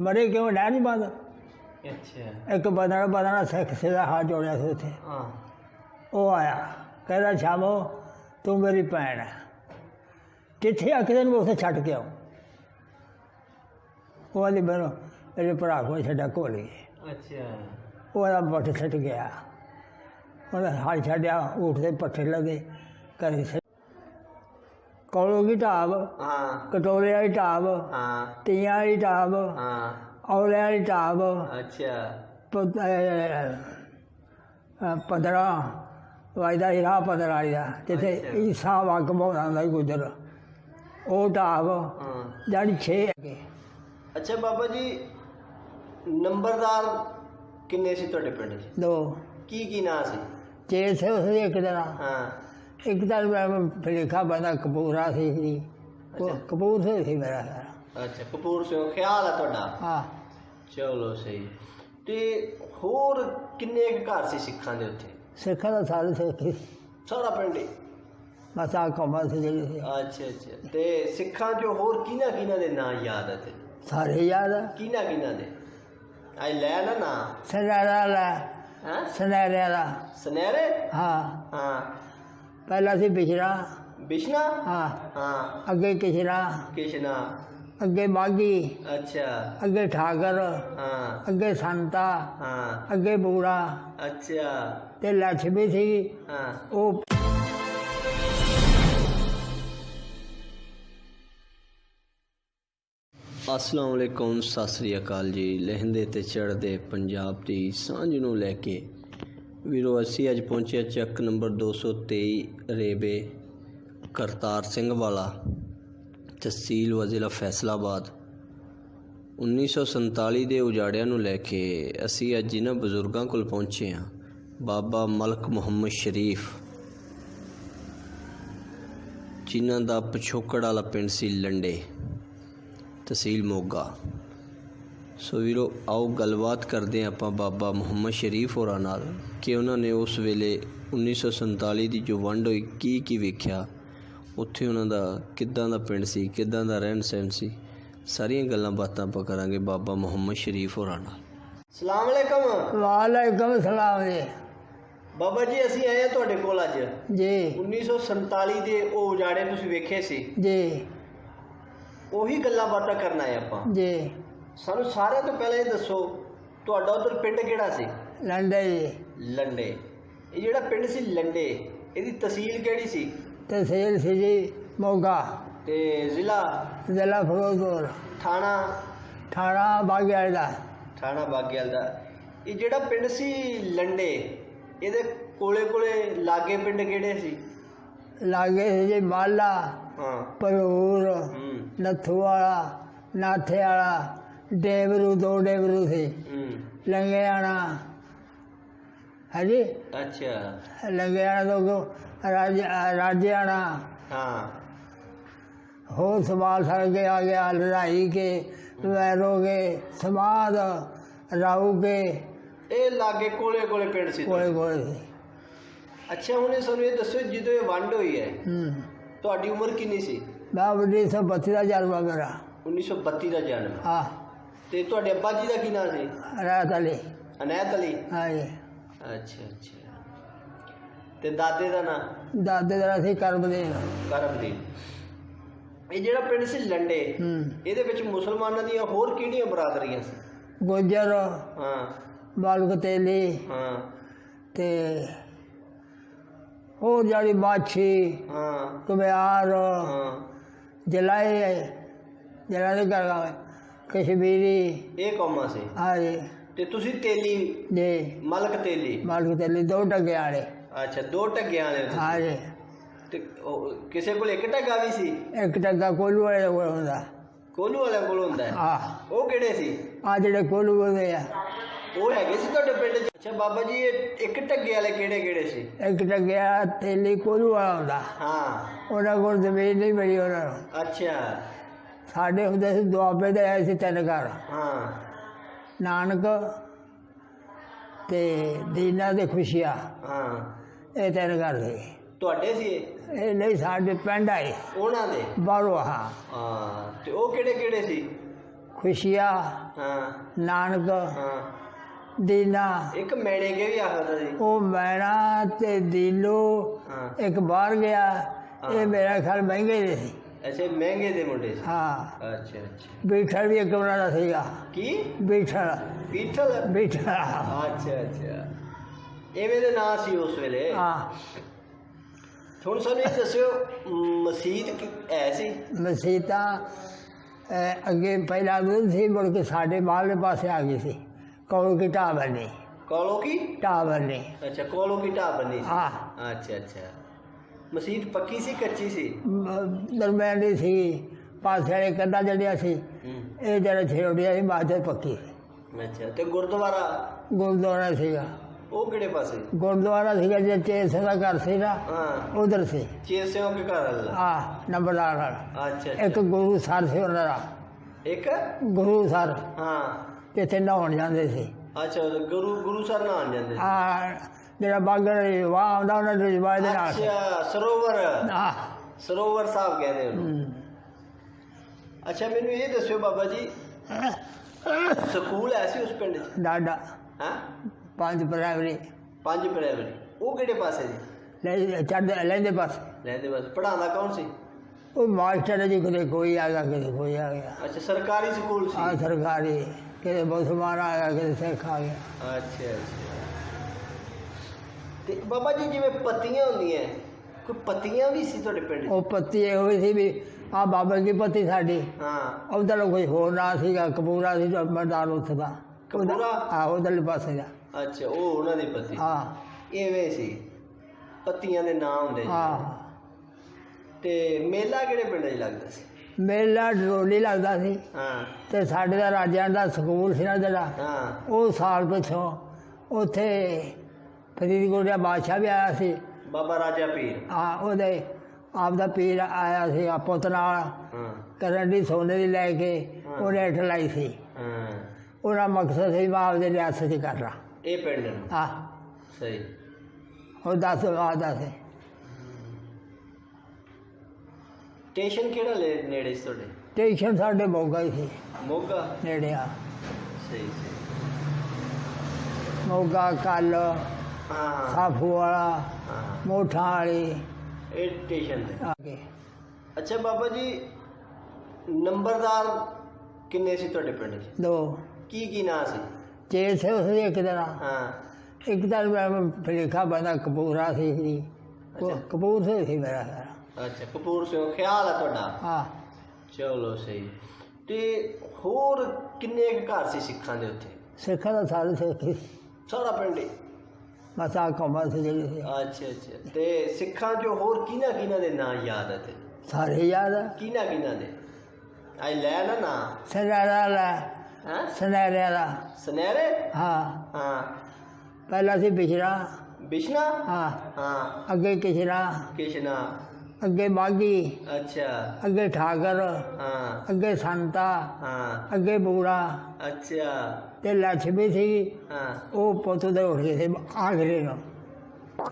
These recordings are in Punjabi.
ਮਰੇ ਕਿਉਂ? ਲੈ ਨਹੀਂ ਬੰਦ। ਅੱਛਾ। ਇੱਕ ਬੰਦਾ ਬੰਦਾ ਸਿੱਖ ਸਿੱਧਾ ਹੱਥ ਜੋੜਿਆ ਸੀ ਉੱਥੇ। ਹਾਂ। ਉਹ ਆਇਆ। ਕਹਿੰਦਾ ਸ਼ਾਮੋ ਤੂੰ ਮੇਰੀ ਭੈਣ ਹੈ। ਕਿੱਥੇ ਆ? ਕਿਤੇ ਨੂੰ ਉੱਥੇ ਛੱਡ ਕੇ ਆਉ। ਉਹ ਵਾਲੀ ਮੈਨੂੰ ਮੇਰੇ ਭਰਾ ਕੋਲ ਛੱਡਾ ਕੋਲੀ ਅੱਛਾ। ਉਹਦਾ ਬੱਟ ਛੱਡ ਗਿਆ। ਉਹਨੇ ਹਾਲ ਛੱਡਿਆ ਉੱਠਦੇ ਪੱਠੇ ਲੱਗੇ। ਕਰੇ ਕੋਲੋਂ ਦੀ ਢਾਬ ਹਾਂ। ਕਟੋਰੇ ਵਾਲੀ ਢਾਬ ਹਾਂ। ਤੀਆਂ ਵਾਲੀ ਢਾਬ ਹਾਂ। ਔਲੇ ਵਾਲੀ ਢਾਬ ਅੱਛਾ। ਪੰਦਰਾਂ ਵਾਇਦਾ ਹੀਰਾ ਪੰਦਰਾਂ ਵਾਲੀ ਦਾ ਜਿੱਥੇ। ਈਸਾ ਵਗ ਬੋਣਾ ਹੁੰਦਾ ਸੀ ਗੁਜਰ। ਉਹ ਢਾਬ ਜਾਨੀ 6 ਅੱਗੇ। ਅੱਛਾ ਬਾਬਾ ਜੀ ਨੰਬਰਦਾਰ ਕਿੰਨੇ ਸੀ ਤੁਹਾਡੇ ਪਿੰਡ 'ਚ? ਦੋ। ਕੀ ਕੀ ਨਾਂ ਸੀ? ਜੇ ਸੇ ਉਸ ਦੀ ਇੱਕ ਦਿਨ ਹਾਂ। ਇੱਕ ਦਿਨ ਫਲੇਖਾ ਬੰਦਾ ਕਪੂਰਾ ਸੀ ਜੀ। ਉਹ। ਕਪੂਰ ਸੇ ਸੀ ਮੇਰਾ ਸਾਰਾ। ਅੱਛਾ ਕਪੂਰ ਸਿੰਘ ਖਿਆਲ ਆ ਤੁਹਾਡਾ? ਹਾਂ। ਚਲੋ ਸਹੀ। ਤੇ ਹੋਰ ਕਿੰਨੇ ਕੁ ਘਰ ਸੀ ਸਿੱਖਾਂ ਦੇ ਉੱਥੇ? ਸਿੱਖਾਂ ਦਾ ਸਾਰੇ ਸਿੱਖ ਸੀ। ਸਾਰਾ ਪਿੰਡ ਹੀ? ਬਸ ਆ ਕੌਮਾਂ ਸੀ ਜਿਹੜੀ ਸੀ। ਅੱਛਾ ਅੱਛਾ। ਤੇ ਸਿੱਖਾਂ 'ਚੋਂ ਹੋਰ ਕਿਹਨਾਂ ਕਿਹਨਾਂ ਦੇ ਨਾਂ ਯਾਦ ਆ ਤੇ ਸਾਰੇ ਯਾਦ ਆ। ਕਿਹਨਾਂ ਕਿਹਨਾਂ ਦੇ? ਆਈ ਲੈ ਨਾ ਨਾਂ। ਸਨੈਰਾ ਵਾਲਾ। ਹਾਂ? ਸਨੈਰੇ ਵਾਲਾ। ਸਨਹਿਰੇ? ਹਾਂ। ਹਾਂ। ਪਹਿਲਾ ਸੀ ਬਿਸ਼ਰਾ। ਬਿਸ਼ਨਾ? ਹਾਂ। ਹਾਂ। ਅੱਗੇ ਕਿਸ਼ਰਾ। ਕਿਸ਼ਨਾ। ਅੱਗੇ ਮਾਗੀ ਅੱਛਾ। ਅੱਗੇ ਠਾਕਰ ਹਾਂ। ਅੱਗੇ ਸੰਤਾ। ਹਾਂ। ਅੱਗੇ ਬੂੜਾ। ਅੱਛਾ। ਤੇ ਲక్ష్ਮੀ ਸੀ। ਹਾਂ। ਉਹ ਅਸਲਾਮ ਵਾਲੇਕੁਮ ਸਤਿ ਸ੍ਰੀ ਅਕਾਲ ਜੀ। ਲਹਿੰਦੇ ਤੇ ਚੜ੍ਹਦੇ ਪੰਜਾਬ ਦੀ ਸਾਂਝ ਨੂੰ ਲੈ ਕੇ ਵੀਰੋ, ਅਸੀਂ ਅੱਜ ਪਹੁੰਚੇ ਹਾਂ ਚੱਕ ਨੰਬਰ 223 ਰੇਬੇ ਕਰਤਾਰ ਸਿੰਘ ਵਾਲਾ, ਤਹਿਸੀਲ ਵ ਜ਼ਿਲ੍ਹਾ ਫੈਸਲਾਬਾਦ 1947 ਦੇ ਉਜਾੜਿਆਂ ਨੂੰ ਲੈ ਕੇ ਅਸੀਂ ਅੱਜ ਇਹਨਾਂ ਬਜ਼ੁਰਗਾਂ ਕੋਲ ਪਹੁੰਚੇ ਹਾਂ, ਬਾਬਾ ਮਲਕ ਮੁਹੰਮਦ ਸ਼ਰੀਫ, ਜਿਨ੍ਹਾਂ ਦਾ ਪਿਛੋਕੜ ਵਾਲਾ ਪਿੰਡ ਸੀ ਲੰਡੇ, ਤਹਿਸੀਲ ਮੋਗਾ। ਸੋ ਵੀਰੋ ਆਓ ਗੱਲਬਾਤ ਕਰਦੇ ਹਾਂ ਆਪਾਂ ਬਾਬਾ ਮੁਹੰਮਦ ਸ਼ਰੀਫ ਹੋਰਾਂ ਨਾਲ ਕਿ ਉਹਨਾਂ ਨੇ ਉਸ ਵੇਲੇ 1947 ਦੀ ਜੋ ਵੰਡ ਹੋਈ ਕੀ ਕੀ ਵੇਖਿਆ? ਉੱਥੇ ਉਹਨਾਂ ਦਾ ਕਿੱਦਾਂ ਦਾ ਪਿੰਡ ਸੀ ਕਿੱਦਾਂ ਦਾ ਰਹਿਣ ਸਹਿਣ ਸੀ? ਸਾਰੀਆਂ ਗੱਲਾਂ ਬਾਤਾਂ ਆਪਾਂ ਕਰਾਂਗੇ ਬਾਬਾ ਮੁਹੰਮਦ ਸ਼ਰੀਫ ਹੋਰਾਂ ਨਾਲ। ਸਲਾਮ ਅਲੈਕਮ। ਵਾਲੇਕਮ ਸਲਾਮ ਜੀ। ਬਾਬਾ ਜੀ ਅਸੀਂ ਆਏ ਆ ਤੁਹਾਡੇ ਕੋਲ ਅੱਜ। ਜੀ। 1947 ਦੇ ਉਹ ਉਜਾੜੇ ਤੁਸੀਂ ਵੇਖੇ ਸੀ। ਜੀ। ਉਹੀ ਗੱਲਾਂ ਬਾਤਾਂ ਕਰਨ ਆਏ ਆਪਾਂ। ਜੀ। ਸਾਨੂੰ ਸਾਰਿਆਂ ਤੋਂ ਪਹਿਲਾਂ ਇਹ ਦੱਸੋ ਤੁਹਾਡਾ ਉਧਰ ਪਿੰਡ ਕਿਹੜਾ ਸੀ? ਲੰਡੇ ਜੀ। ਲੰਡੇ। ਇਹ ਜਿਹੜਾ ਪਿੰਡ ਸੀ ਲੰਡੇ ਇਹਦੀ ਤਹਿਸੀਲ ਕਿਹੜੀ ਸੀ? ਤਹਿਸੀਲ ਸੀ ਜੀ ਮੋਗਾ। ਤੇ ਜ਼ਿਲ੍ਹਾ? ਜ਼ਿਲ੍ਹਾ ਫਿਰੋਜ਼ਪੁਰ। ਥਾਣਾ? ਥਾਣਾ ਬਾਗਿਆਲ ਦਾ। ਥਾਣਾ ਬਾਗੇਵਾਲ ਦਾ। ਇਹ ਜਿਹੜਾ ਪਿੰਡ ਸੀ ਲੰਡੇ ਇਹਦੇ ਕੋਲੇ ਕੋਲੇ ਲਾਗੇ ਪਿੰਡ ਕਿਹੜੇ ਸੀ? ਲਾਗੇ ਸੀ ਜੀ ਮਾਲਾ ਹਾਂ। ਪਰੂਰ ਨੱਥੂ ਵਾਲਾ ਨਾਥੇ ਵਾਲਾ ਡੇਵਰੂ ਦੋ ਡੇਵਰੂ ਸੀ। ਹੂੰ। ਲੰਗਿਆਣਾ। ਹਾਂਜੀ? ਅੱਛਾ। ਲੰਗਿਆਣਾ ਤੋਂ ਰਾਜ ਰਾਜਿਆਣਾ। ਹਾਂ। ਹੋਰ ਸਵਾਲ ਸਰ ਕੇ ਆ ਗਿਆ ਲੜਾਈ ਕੇ ਵੈਰੋ ਕੇ ਸਮਾਦ ਰਾਉ ਕੇ। ਇਹ ਲਾਗੇ ਕੋਲੇ ਕੋਲੇ ਪਿੰਡ ਸੀ ਕੋਲੇ ਕੋਲੇ ਸੀ। ਅੱਛਾ ਹੁਣ ਇਹ ਸਾਨੂੰ ਇਹ ਦੱਸੋ ਜਦੋਂ ਇਹ ਵੰਡ ਹੋਈ ਹੈ ਹੂੰ। ਤੁਹਾਡੀ ਉਮਰ ਕਿੰਨੀ ਸੀ? ਮੈਂ ਵੱਡੀ ਸੌ ਬੱਤੀ ਦਾ ਜਨਮ ਮੇਰਾ। 1932 ਦਾ ਜਨਮ। ਹਾਂ। ਤੇ ਤੁਹਾਡੇ ਅੱਬਾ ਜੀ ਦਾ ਕੀ ਨਾਮ ਸੀ ਰਾਤ ਅਲੀ ਅਨੈਤ ਅਲੀ ਹਾਂਜੀ। ਅੱਛਾ ਅੱਛਾ। ਤੇ ਦਾਦੇ ਦਾ ਨਾਮ ਦਾਦੇ ਦਾ ਸੀ ਕਰਮਦੀਨ ਕਰਮਦੀਨ ਇਹ ਜਿਹੜਾ ਪਿੰਡ ਸੀ ਲੰਡੇ ਹੂੰ। ਇਹਦੇ ਵਿੱਚ ਮੁਸਲਮਾਨਾਂ ਦੀਆਂ ਹੋਰ ਕਿਹੜੀਆਂ ਬਰਾਦਰੀਆਂ ਸੀ? ਗੁੱਜਰ ਹਾਂ। ਬਾਲਕ ਤੇਲੀ ਹਾਂ। ਤੇ ਹੋਰ ਜਿਹੜੀ ਮਾਛੀ ਹਾਂ। ਕੁਮਿਆਰ ਹਾਂ। ਜਲਾਏ ਜਲਾਏ ਕਰ ਕਸ਼ਮੀਰੀ। ਇਹ ਕੌਮਾਂ ਸੀ। ਹਾਂਜੀ। ਤੇ ਤੁਸੀਂ ਤੇਲੀ? ਜੀ। ਮਲਕ ਤੇਲੀ? ਬਾਲਕ ਤੇਲੀ ਦੋ ਟੱਗੇ ਵਾਲੇ। ਅੱਛਾ ਦੋ ਟੱਗਿਆਂ ਵਾਲੇ ਤੁਸੀਂ। ਹਾਂਜੀ। ਤੇ ਉਹ ਕਿਸੇ ਕੋਲ ਇੱਕ ਟੱਗਾ ਵੀ ਸੀ? ਇੱਕ ਟੱਗਾ ਕੋਲੂ ਵਾਲੇ ਕੋਲ ਹੁੰਦਾ। ਕੋਲੂ ਵਾਲਿਆਂ ਕੋਲ ਹੁੰਦਾ ਹੈ? ਆ ਉਹ ਕਿਹੜੇ ਸੀ? ਆ ਜਿਹੜੇ ਕੋਲੂ ਹੁੰਦੇ ਆ। ਉਹ ਹੈਗੇ ਸੀ ਤੁਹਾਡੇ ਪਿੰਡ 'ਚ? ਅੱਛਾ ਬਾਬਾ ਜੀ ਇਹ ਇੱਕ ਟੱਗੇ ਵਾਲੇ ਕਿਹੜੇ ਕਿਹੜੇ ਸੀ? ਇੱਕ ਟੱਗਿਆ ਤੇਲੀ ਕੋਲੂ ਵਾਲਾ ਹੁੰਦਾ। ਹਾਂ। ਉਹਨਾਂ ਕੋਲ ਜ਼ਮੀਨ ਨਹੀਂ ਮਿਲੀ ਉਹਨਾਂ ਨੂੰ। ਅੱਛਾ। ਸਾਡੇ ਹੁੰਦੇ ਸੀ ਦੁਆਬੇ ਦੇ ਆਏ ਸੀ ਤਿੰਨ ਘਰ। ਹਾਂ। ਨਾਨਕ ਤੇ ਦੀਨਾ ਦੇ ਖੁਸ਼ੀਆਂ। ਹਾਂ। ਇਹ ਤਿੰਨ ਘਰ ਸੀ ਤੁਹਾਡੇ ਸੀ ਇਹ? ਇਹ ਨਹੀਂ ਸਾਡੇ ਪਿੰਡ ਆਏ। ਉਹਨਾਂ ਦੇ? ਬਾਹਰੋਂ ਹਾਂ ਹਾਂ। ਤੇ ਉਹ ਕਿਹੜੇ ਕਿਹੜੇ ਸੀ? ਖੁਸ਼ੀਆ ਹਾਂ। ਨਾਨਕ ਹਾਂ। ਦੀਨਾ। ਇੱਕ ਮੈਣੇ ਕੇ ਵੀ ਆਖਦਾ ਸੀ। ਉਹ ਮੈਣਾ ਤੇ ਦੀਲੋ ਹਾਂ। ਇੱਕ ਬਾਹਰ ਗਿਆ। ਇਹ ਮੇਰਾ ਖਿਆਲ ਮਹਿੰਗੇ ਦੇ ਸੀ। ਐਸੇ ਮਹਿੰਗੇ ਦੇ ਮੁੰਡੇ ਸੀ ਹਾਂ ਅੱਛਾ ਅੱਛਾ ਬੀਠਲ ਵੀ ਇੱਕ ਉਹਨਾਂ ਦਾ ਸੀਗਾ ਕੀ ਬੀਠਲ ਪੀਠਲ ਬੀਠਲ ਅੱਛਾ ਅੱਛਾ ਐਵੇਂ ਦੇ ਨਾਂ ਸੀ ਉਸ ਵੇਲੇ ਹਾਂ ਹੁਣ ਸਾਨੂੰ ਇਹ ਦੱਸਿਓ ਮਸਜਿਦ ਕਿ- ਹੈ ਸੀ ਮਸੀਤਾਂ ਅਹ, ਅੱਗੇ ਪਹਿਲਾਂ ਦੂਰ ਸੀ ਮੁੜ ਕੇ ਸਾਡੇ ਮਾਲ ਦੇ ਪਾਸੇ ਆ ਗਈ ਸੀ ਕੋਲ ਕੀ ਢਾਹ ਬਣੀ ਕੋਲੋ ਕੀ ਢਾਹ ਬਣੀ ਅੱਛਾ ਕੋਲੋ ਕੀ ਢਾਬ ਬਣੀ ਸੀ ਹਾਂ ਅੱਛਾ ਅੱਛਾ ਮਸਜਿਦ ਪੱਕੀ ਸੀ ਕੱਚੀ ਸੀ? ਦਰਮਿਆਨ ਦੀ ਸੀ ਪਾਸੇ ਵਾਲੇ ਕੰਧਾਂ ਜਿਹੜੀਆਂ ਸੀ। ਹੂੰ। ਇਹ ਜਿਹੜਾ ਛੇੜਿਆ ਸੀ ਮਾਜਰ ਪੱਕੀ। ਅੱਛਾ ਤੇ ਗੁਰਦੁਆਰਾ? ਗੁਰਦੁਆਰਾ ਸੀਗਾ। ਉਹ ਕਿਹੜੇ ਪਾਸੇ? ਗੁਰਦੁਆਰਾ ਸੀਗਾ ਜੇ ਚੇਸ ਦਾ ਘਰ ਸੀ ਨਾ ਹਾਂ। ਉਧਰ ਸੀ। ਸਿਓ ਕੇ ਘਰ ਅੱਲਾ ਆ ਨੰਬਰਦਾਰ ਨਾਲ ਅੱਛਾ ਇੱਕ ਗੁਰੂ ਸਰ ਸੀ ਉਹਨਾਂ ਦਾ। ਇੱਕ? ਗੁਰੂ ਸਰ। ਹਾਂ। ਜਿੱਥੇ ਨਹਾਉਣ ਜਾਂਦੇ ਸੀ। ਅੱਛਾ ਉਹ ਗੁਰੂ ਗੁਰੂ ਸਰ ਨਾਲ ਜਾਂਦੇ ਸੀ। ਆ ਜਿਹੜਾ ਬਾਗੜ ਵਾਹ ਆਉਂਦਾ ਉਹਨਾਂ ਦੇ ਰਿਵਾਜ ਦੇ ਨਾਲ। ਅੱਛਾ ਸਰੋਵਰ। ਆ ਸਰੋਵਰ ਸਾਹਿਬ ਕਹਿੰਦੇ ਉਹਨੂੰ। ਅੱਛਾ ਮੈਨੂੰ ਇਹ ਦੱਸਿਓ ਬਾਬਾ ਜੀ ਸਕੂਲ ਹੈ ਸੀ ਉਸ ਪਿੰਡ 'ਚ? ਡਾਡਾ ਹਾਂ? ਪੰਜ ਪ੍ਰਾਇਮਰੀ ਪੰਜ ਪ੍ਰਾਇਮਰੀ ਉਹ ਕਿਹੜੇ ਪਾਸੇ ਜੀ ਲੈ ਚੜ੍ਹਦੇ ਲੈਂਦੇ ਪਾਸ ਰਹਿੰਦੇ ਬਸ। ਪੜਾਉਂਦਾ ਕੌਣ ਸੀ? ਉਹ ਮਾਸਟਰ ਜੀ ਕਿਤੇ ਕੋਈ ਆ ਗਿਆ ਕਿਤੇ ਕੋਈ ਆ ਗਿਆ। ਅੱਛਾ ਸਰਕਾਰੀ ਸਕੂਲ ਸੀ? ਆ ਸਰਕਾਰੀ। ਕਿਤੇ ਮੁਸਲਮਾਨ ਆ ਗਿਆ ਕਿਤੇ ਸਿੱਖ ਆ ਗਿਆ। ਅੱਛਾ ਅੱਛਾ। ਤੇ ਬਾਬਾ ਜੀ ਜਿਵੇਂ ਪੱਤੀਆਂ ਹੁੰਦੀਆਂ ਕੋਈ ਪੱਤੀਆਂ ਵੀ ਸੀ ਤੁਹਾਡੇ ਪਿੰਡ 'ਚ? ਉਹ ਪੱਤੀ ਇਹ ਹੋਈ ਸੀ ਵੀ ਆ ਬਾਬਾ ਕੀ ਪੱਤੀ ਸਾਡੀ। ਹਾਂ। ਉਧਰ ਕੋਈ ਹੋਰ ਨਾਂ ਸੀਗਾ ਕਪੂਰਾ ਸੀ ਜੋ ਮੈਦਾਨ ਉੱਥੇ ਦਾ। ਕਪੂਰਾ? ਆ ਉਧਰਲੇ ਪਾਸੇ ਦਾ। ਅੱਛਾ ਉਹ ਉਹਨਾਂ ਦੀ ਪੱਤੀ। ਹਾਂ। ਇਵੇਂ ਸੀ। ਪੱਤੀਆਂ ਦੇ ਨਾਂ ਹੁੰਦੇ ਸੀ। ਹਾਂ। ਤੇ ਮੇਲਾ ਕਿਹੜੇ ਪਿੰਡ 'ਚ ਲੱਗਦਾ ਸੀ? ਮੇਲਾ ਡਰੋਲੀ ਲੱਗਦਾ ਸੀ। ਹਾਂ। ਤੇ ਸਾਡੇ ਦਾ ਰਾਜਿਆਂ ਦਾ ਸਕੂਲ ਸੀ ਨਾ ਜਿਹੜਾ। ਹਾਂ। ਉਹ ਸਾਲ ਪਿੱਛੋਂ ਉੱਥੇ ਫਰੀਦਕੋਟ ਦਾ ਬਾਦਸ਼ਾਹ ਵੀ ਆਇਆ ਸੀ। ਬਾਬਾ ਰਾਜਾ ਪੀਰ। ਆ ਉਹਦੇ ਆਪ ਦਾ ਪੀਰ ਆਇਆ ਸੀ ਆ ਪੁੱਤ ਨਾਲ। ਕਰਨ ਦੀ ਸੋਨੇ ਦੀ ਲੈ ਕੇ ਉਹਨੇ ਹੇਠ ਲਾਈ ਸੀ। ਉਹਦਾ ਮਕਸਦ ਸੀ ਮੈਂ ਆਪਦੇ ਰਿਆਸਤ 'ਚ ਕਰ ਲਾ ਇਹ ਪਿੰਡ ਨੂੰ? ਆ ਸਹੀ। ਉਹ ਦੱਸ ਆ ਦੱਸ। ਸਟੇਸ਼ਨ ਕਿਹੜਾ ਲੈ- ਨੇੜੇ ਸੀ ਤੁਹਾਡੇ? ਸਟੇਸ਼ਨ ਸਾਡੇ ਮੋਗਾ ਹੀ ਸੀ। ਮੋਗਾ? ਨੇੜੇ ਆ। ਸਹੀ ਸਹੀ। ਮੋਗਾ ਕੱਲ ਸਾਫੂ ਵਾਲਾ ਮੋਠਾਂ ਵਾਲੀ ਇਹ ਸਟੇਸ਼ਨ ਤੇ। ਆ ਕੇ ਅੱਛਾ ਬਾਬਾ ਜੀ ਨੰਬਰਦਾਰ ਕਿੰਨੇ ਸੀ ਤੁਹਾਡੇ ਪਿੰਡ 'ਚ? ਦੋ। ਕੀ ਕੀ ਨਾਂ ਸੀ? ਚੇ ਸੇ ਉਸ ਦੀ ਇੱਕ ਦਿਨ ਹਾਂ। ਇੱਕ ਦਿਨ ਮੈਂ ਫਲੇਖਾ ਬੰਦਾ ਕਪੂਰਾ ਸੀ ਜੀ। ਕਪੂਰ ਸੇ ਸੀ ਮੇਰਾ ਸਾਰਾ। ਅੱਛਾ ਕਪੂਰ ਸਿੰਘ ਖਿਆਲ ਆ ਤੁਹਾਡਾ? ਹਾਂ। ਚਲੋ ਸਹੀ। ਤੇ ਹੋਰ ਕਿੰਨੇ ਘਰ ਸੀ ਸਿੱਖਾਂ ਦੇ ਉੱਥੇ? ਸਿੱਖਾਂ ਦਾ ਸਾਰੇ ਸਿੱਖ ਸੀ। ਸਾਰਾ ਪਿੰਡ ਹੀ ਬਸ ਆ ਕੌਮਾਂ ਸੀ ਅੱਛਾ ਅੱਛਾ। ਤੇ ਸਿੱਖਾਂ ਚੋਂ ਹੋਰ ਕਿਹਨਾਂ ਕਿਹਨਾਂ ਦੇ ਨਾਂ ਯਾਦ ਹੈ ਤੇ ਸਾਰੇ ਯਾਦ ਆ। ਕਿਹਨਾਂ ਕਿਹਨਾਂ ਦੇ? ਆਈ ਲੈ ਨਾ ਨਾਂ। ਸਨੈਰਾ ਦਾ ਹਾਂ? ਸਨੈਰੇ ਦਾ ਸਨਹਿਰੇ? ਹਾਂ। ਹਾਂ। ਪਹਿਲਾ ਸੀ ਬਿਸ਼ਰਾ ਬਿਸ਼ਨਾ ਹਾਂ। ਹਾਂ। ਅੱਗੇ ਕਿਸ਼ਨਾ ਕਿਸ਼ਨਾ ਅੱਗੇ ਬਾਗੀ। ਅੱਛਾ। ਅੱਗੇ ਠਾਕਰ। ਹਾਂ। ਅੱਗੇ ਸੰਤਾ। ਹਾਂ। ਅੱਗੇ ਬੂੜਾ। ਅੱਛਾ। ਤੇ ਲక్ష్ਮੀ ਸੀ। ਉਹ ਪੁੱਤ ਦੇ ਉੱਠ ਗਏ ਸੀ ਆਖਰੇ ਨੂੰ।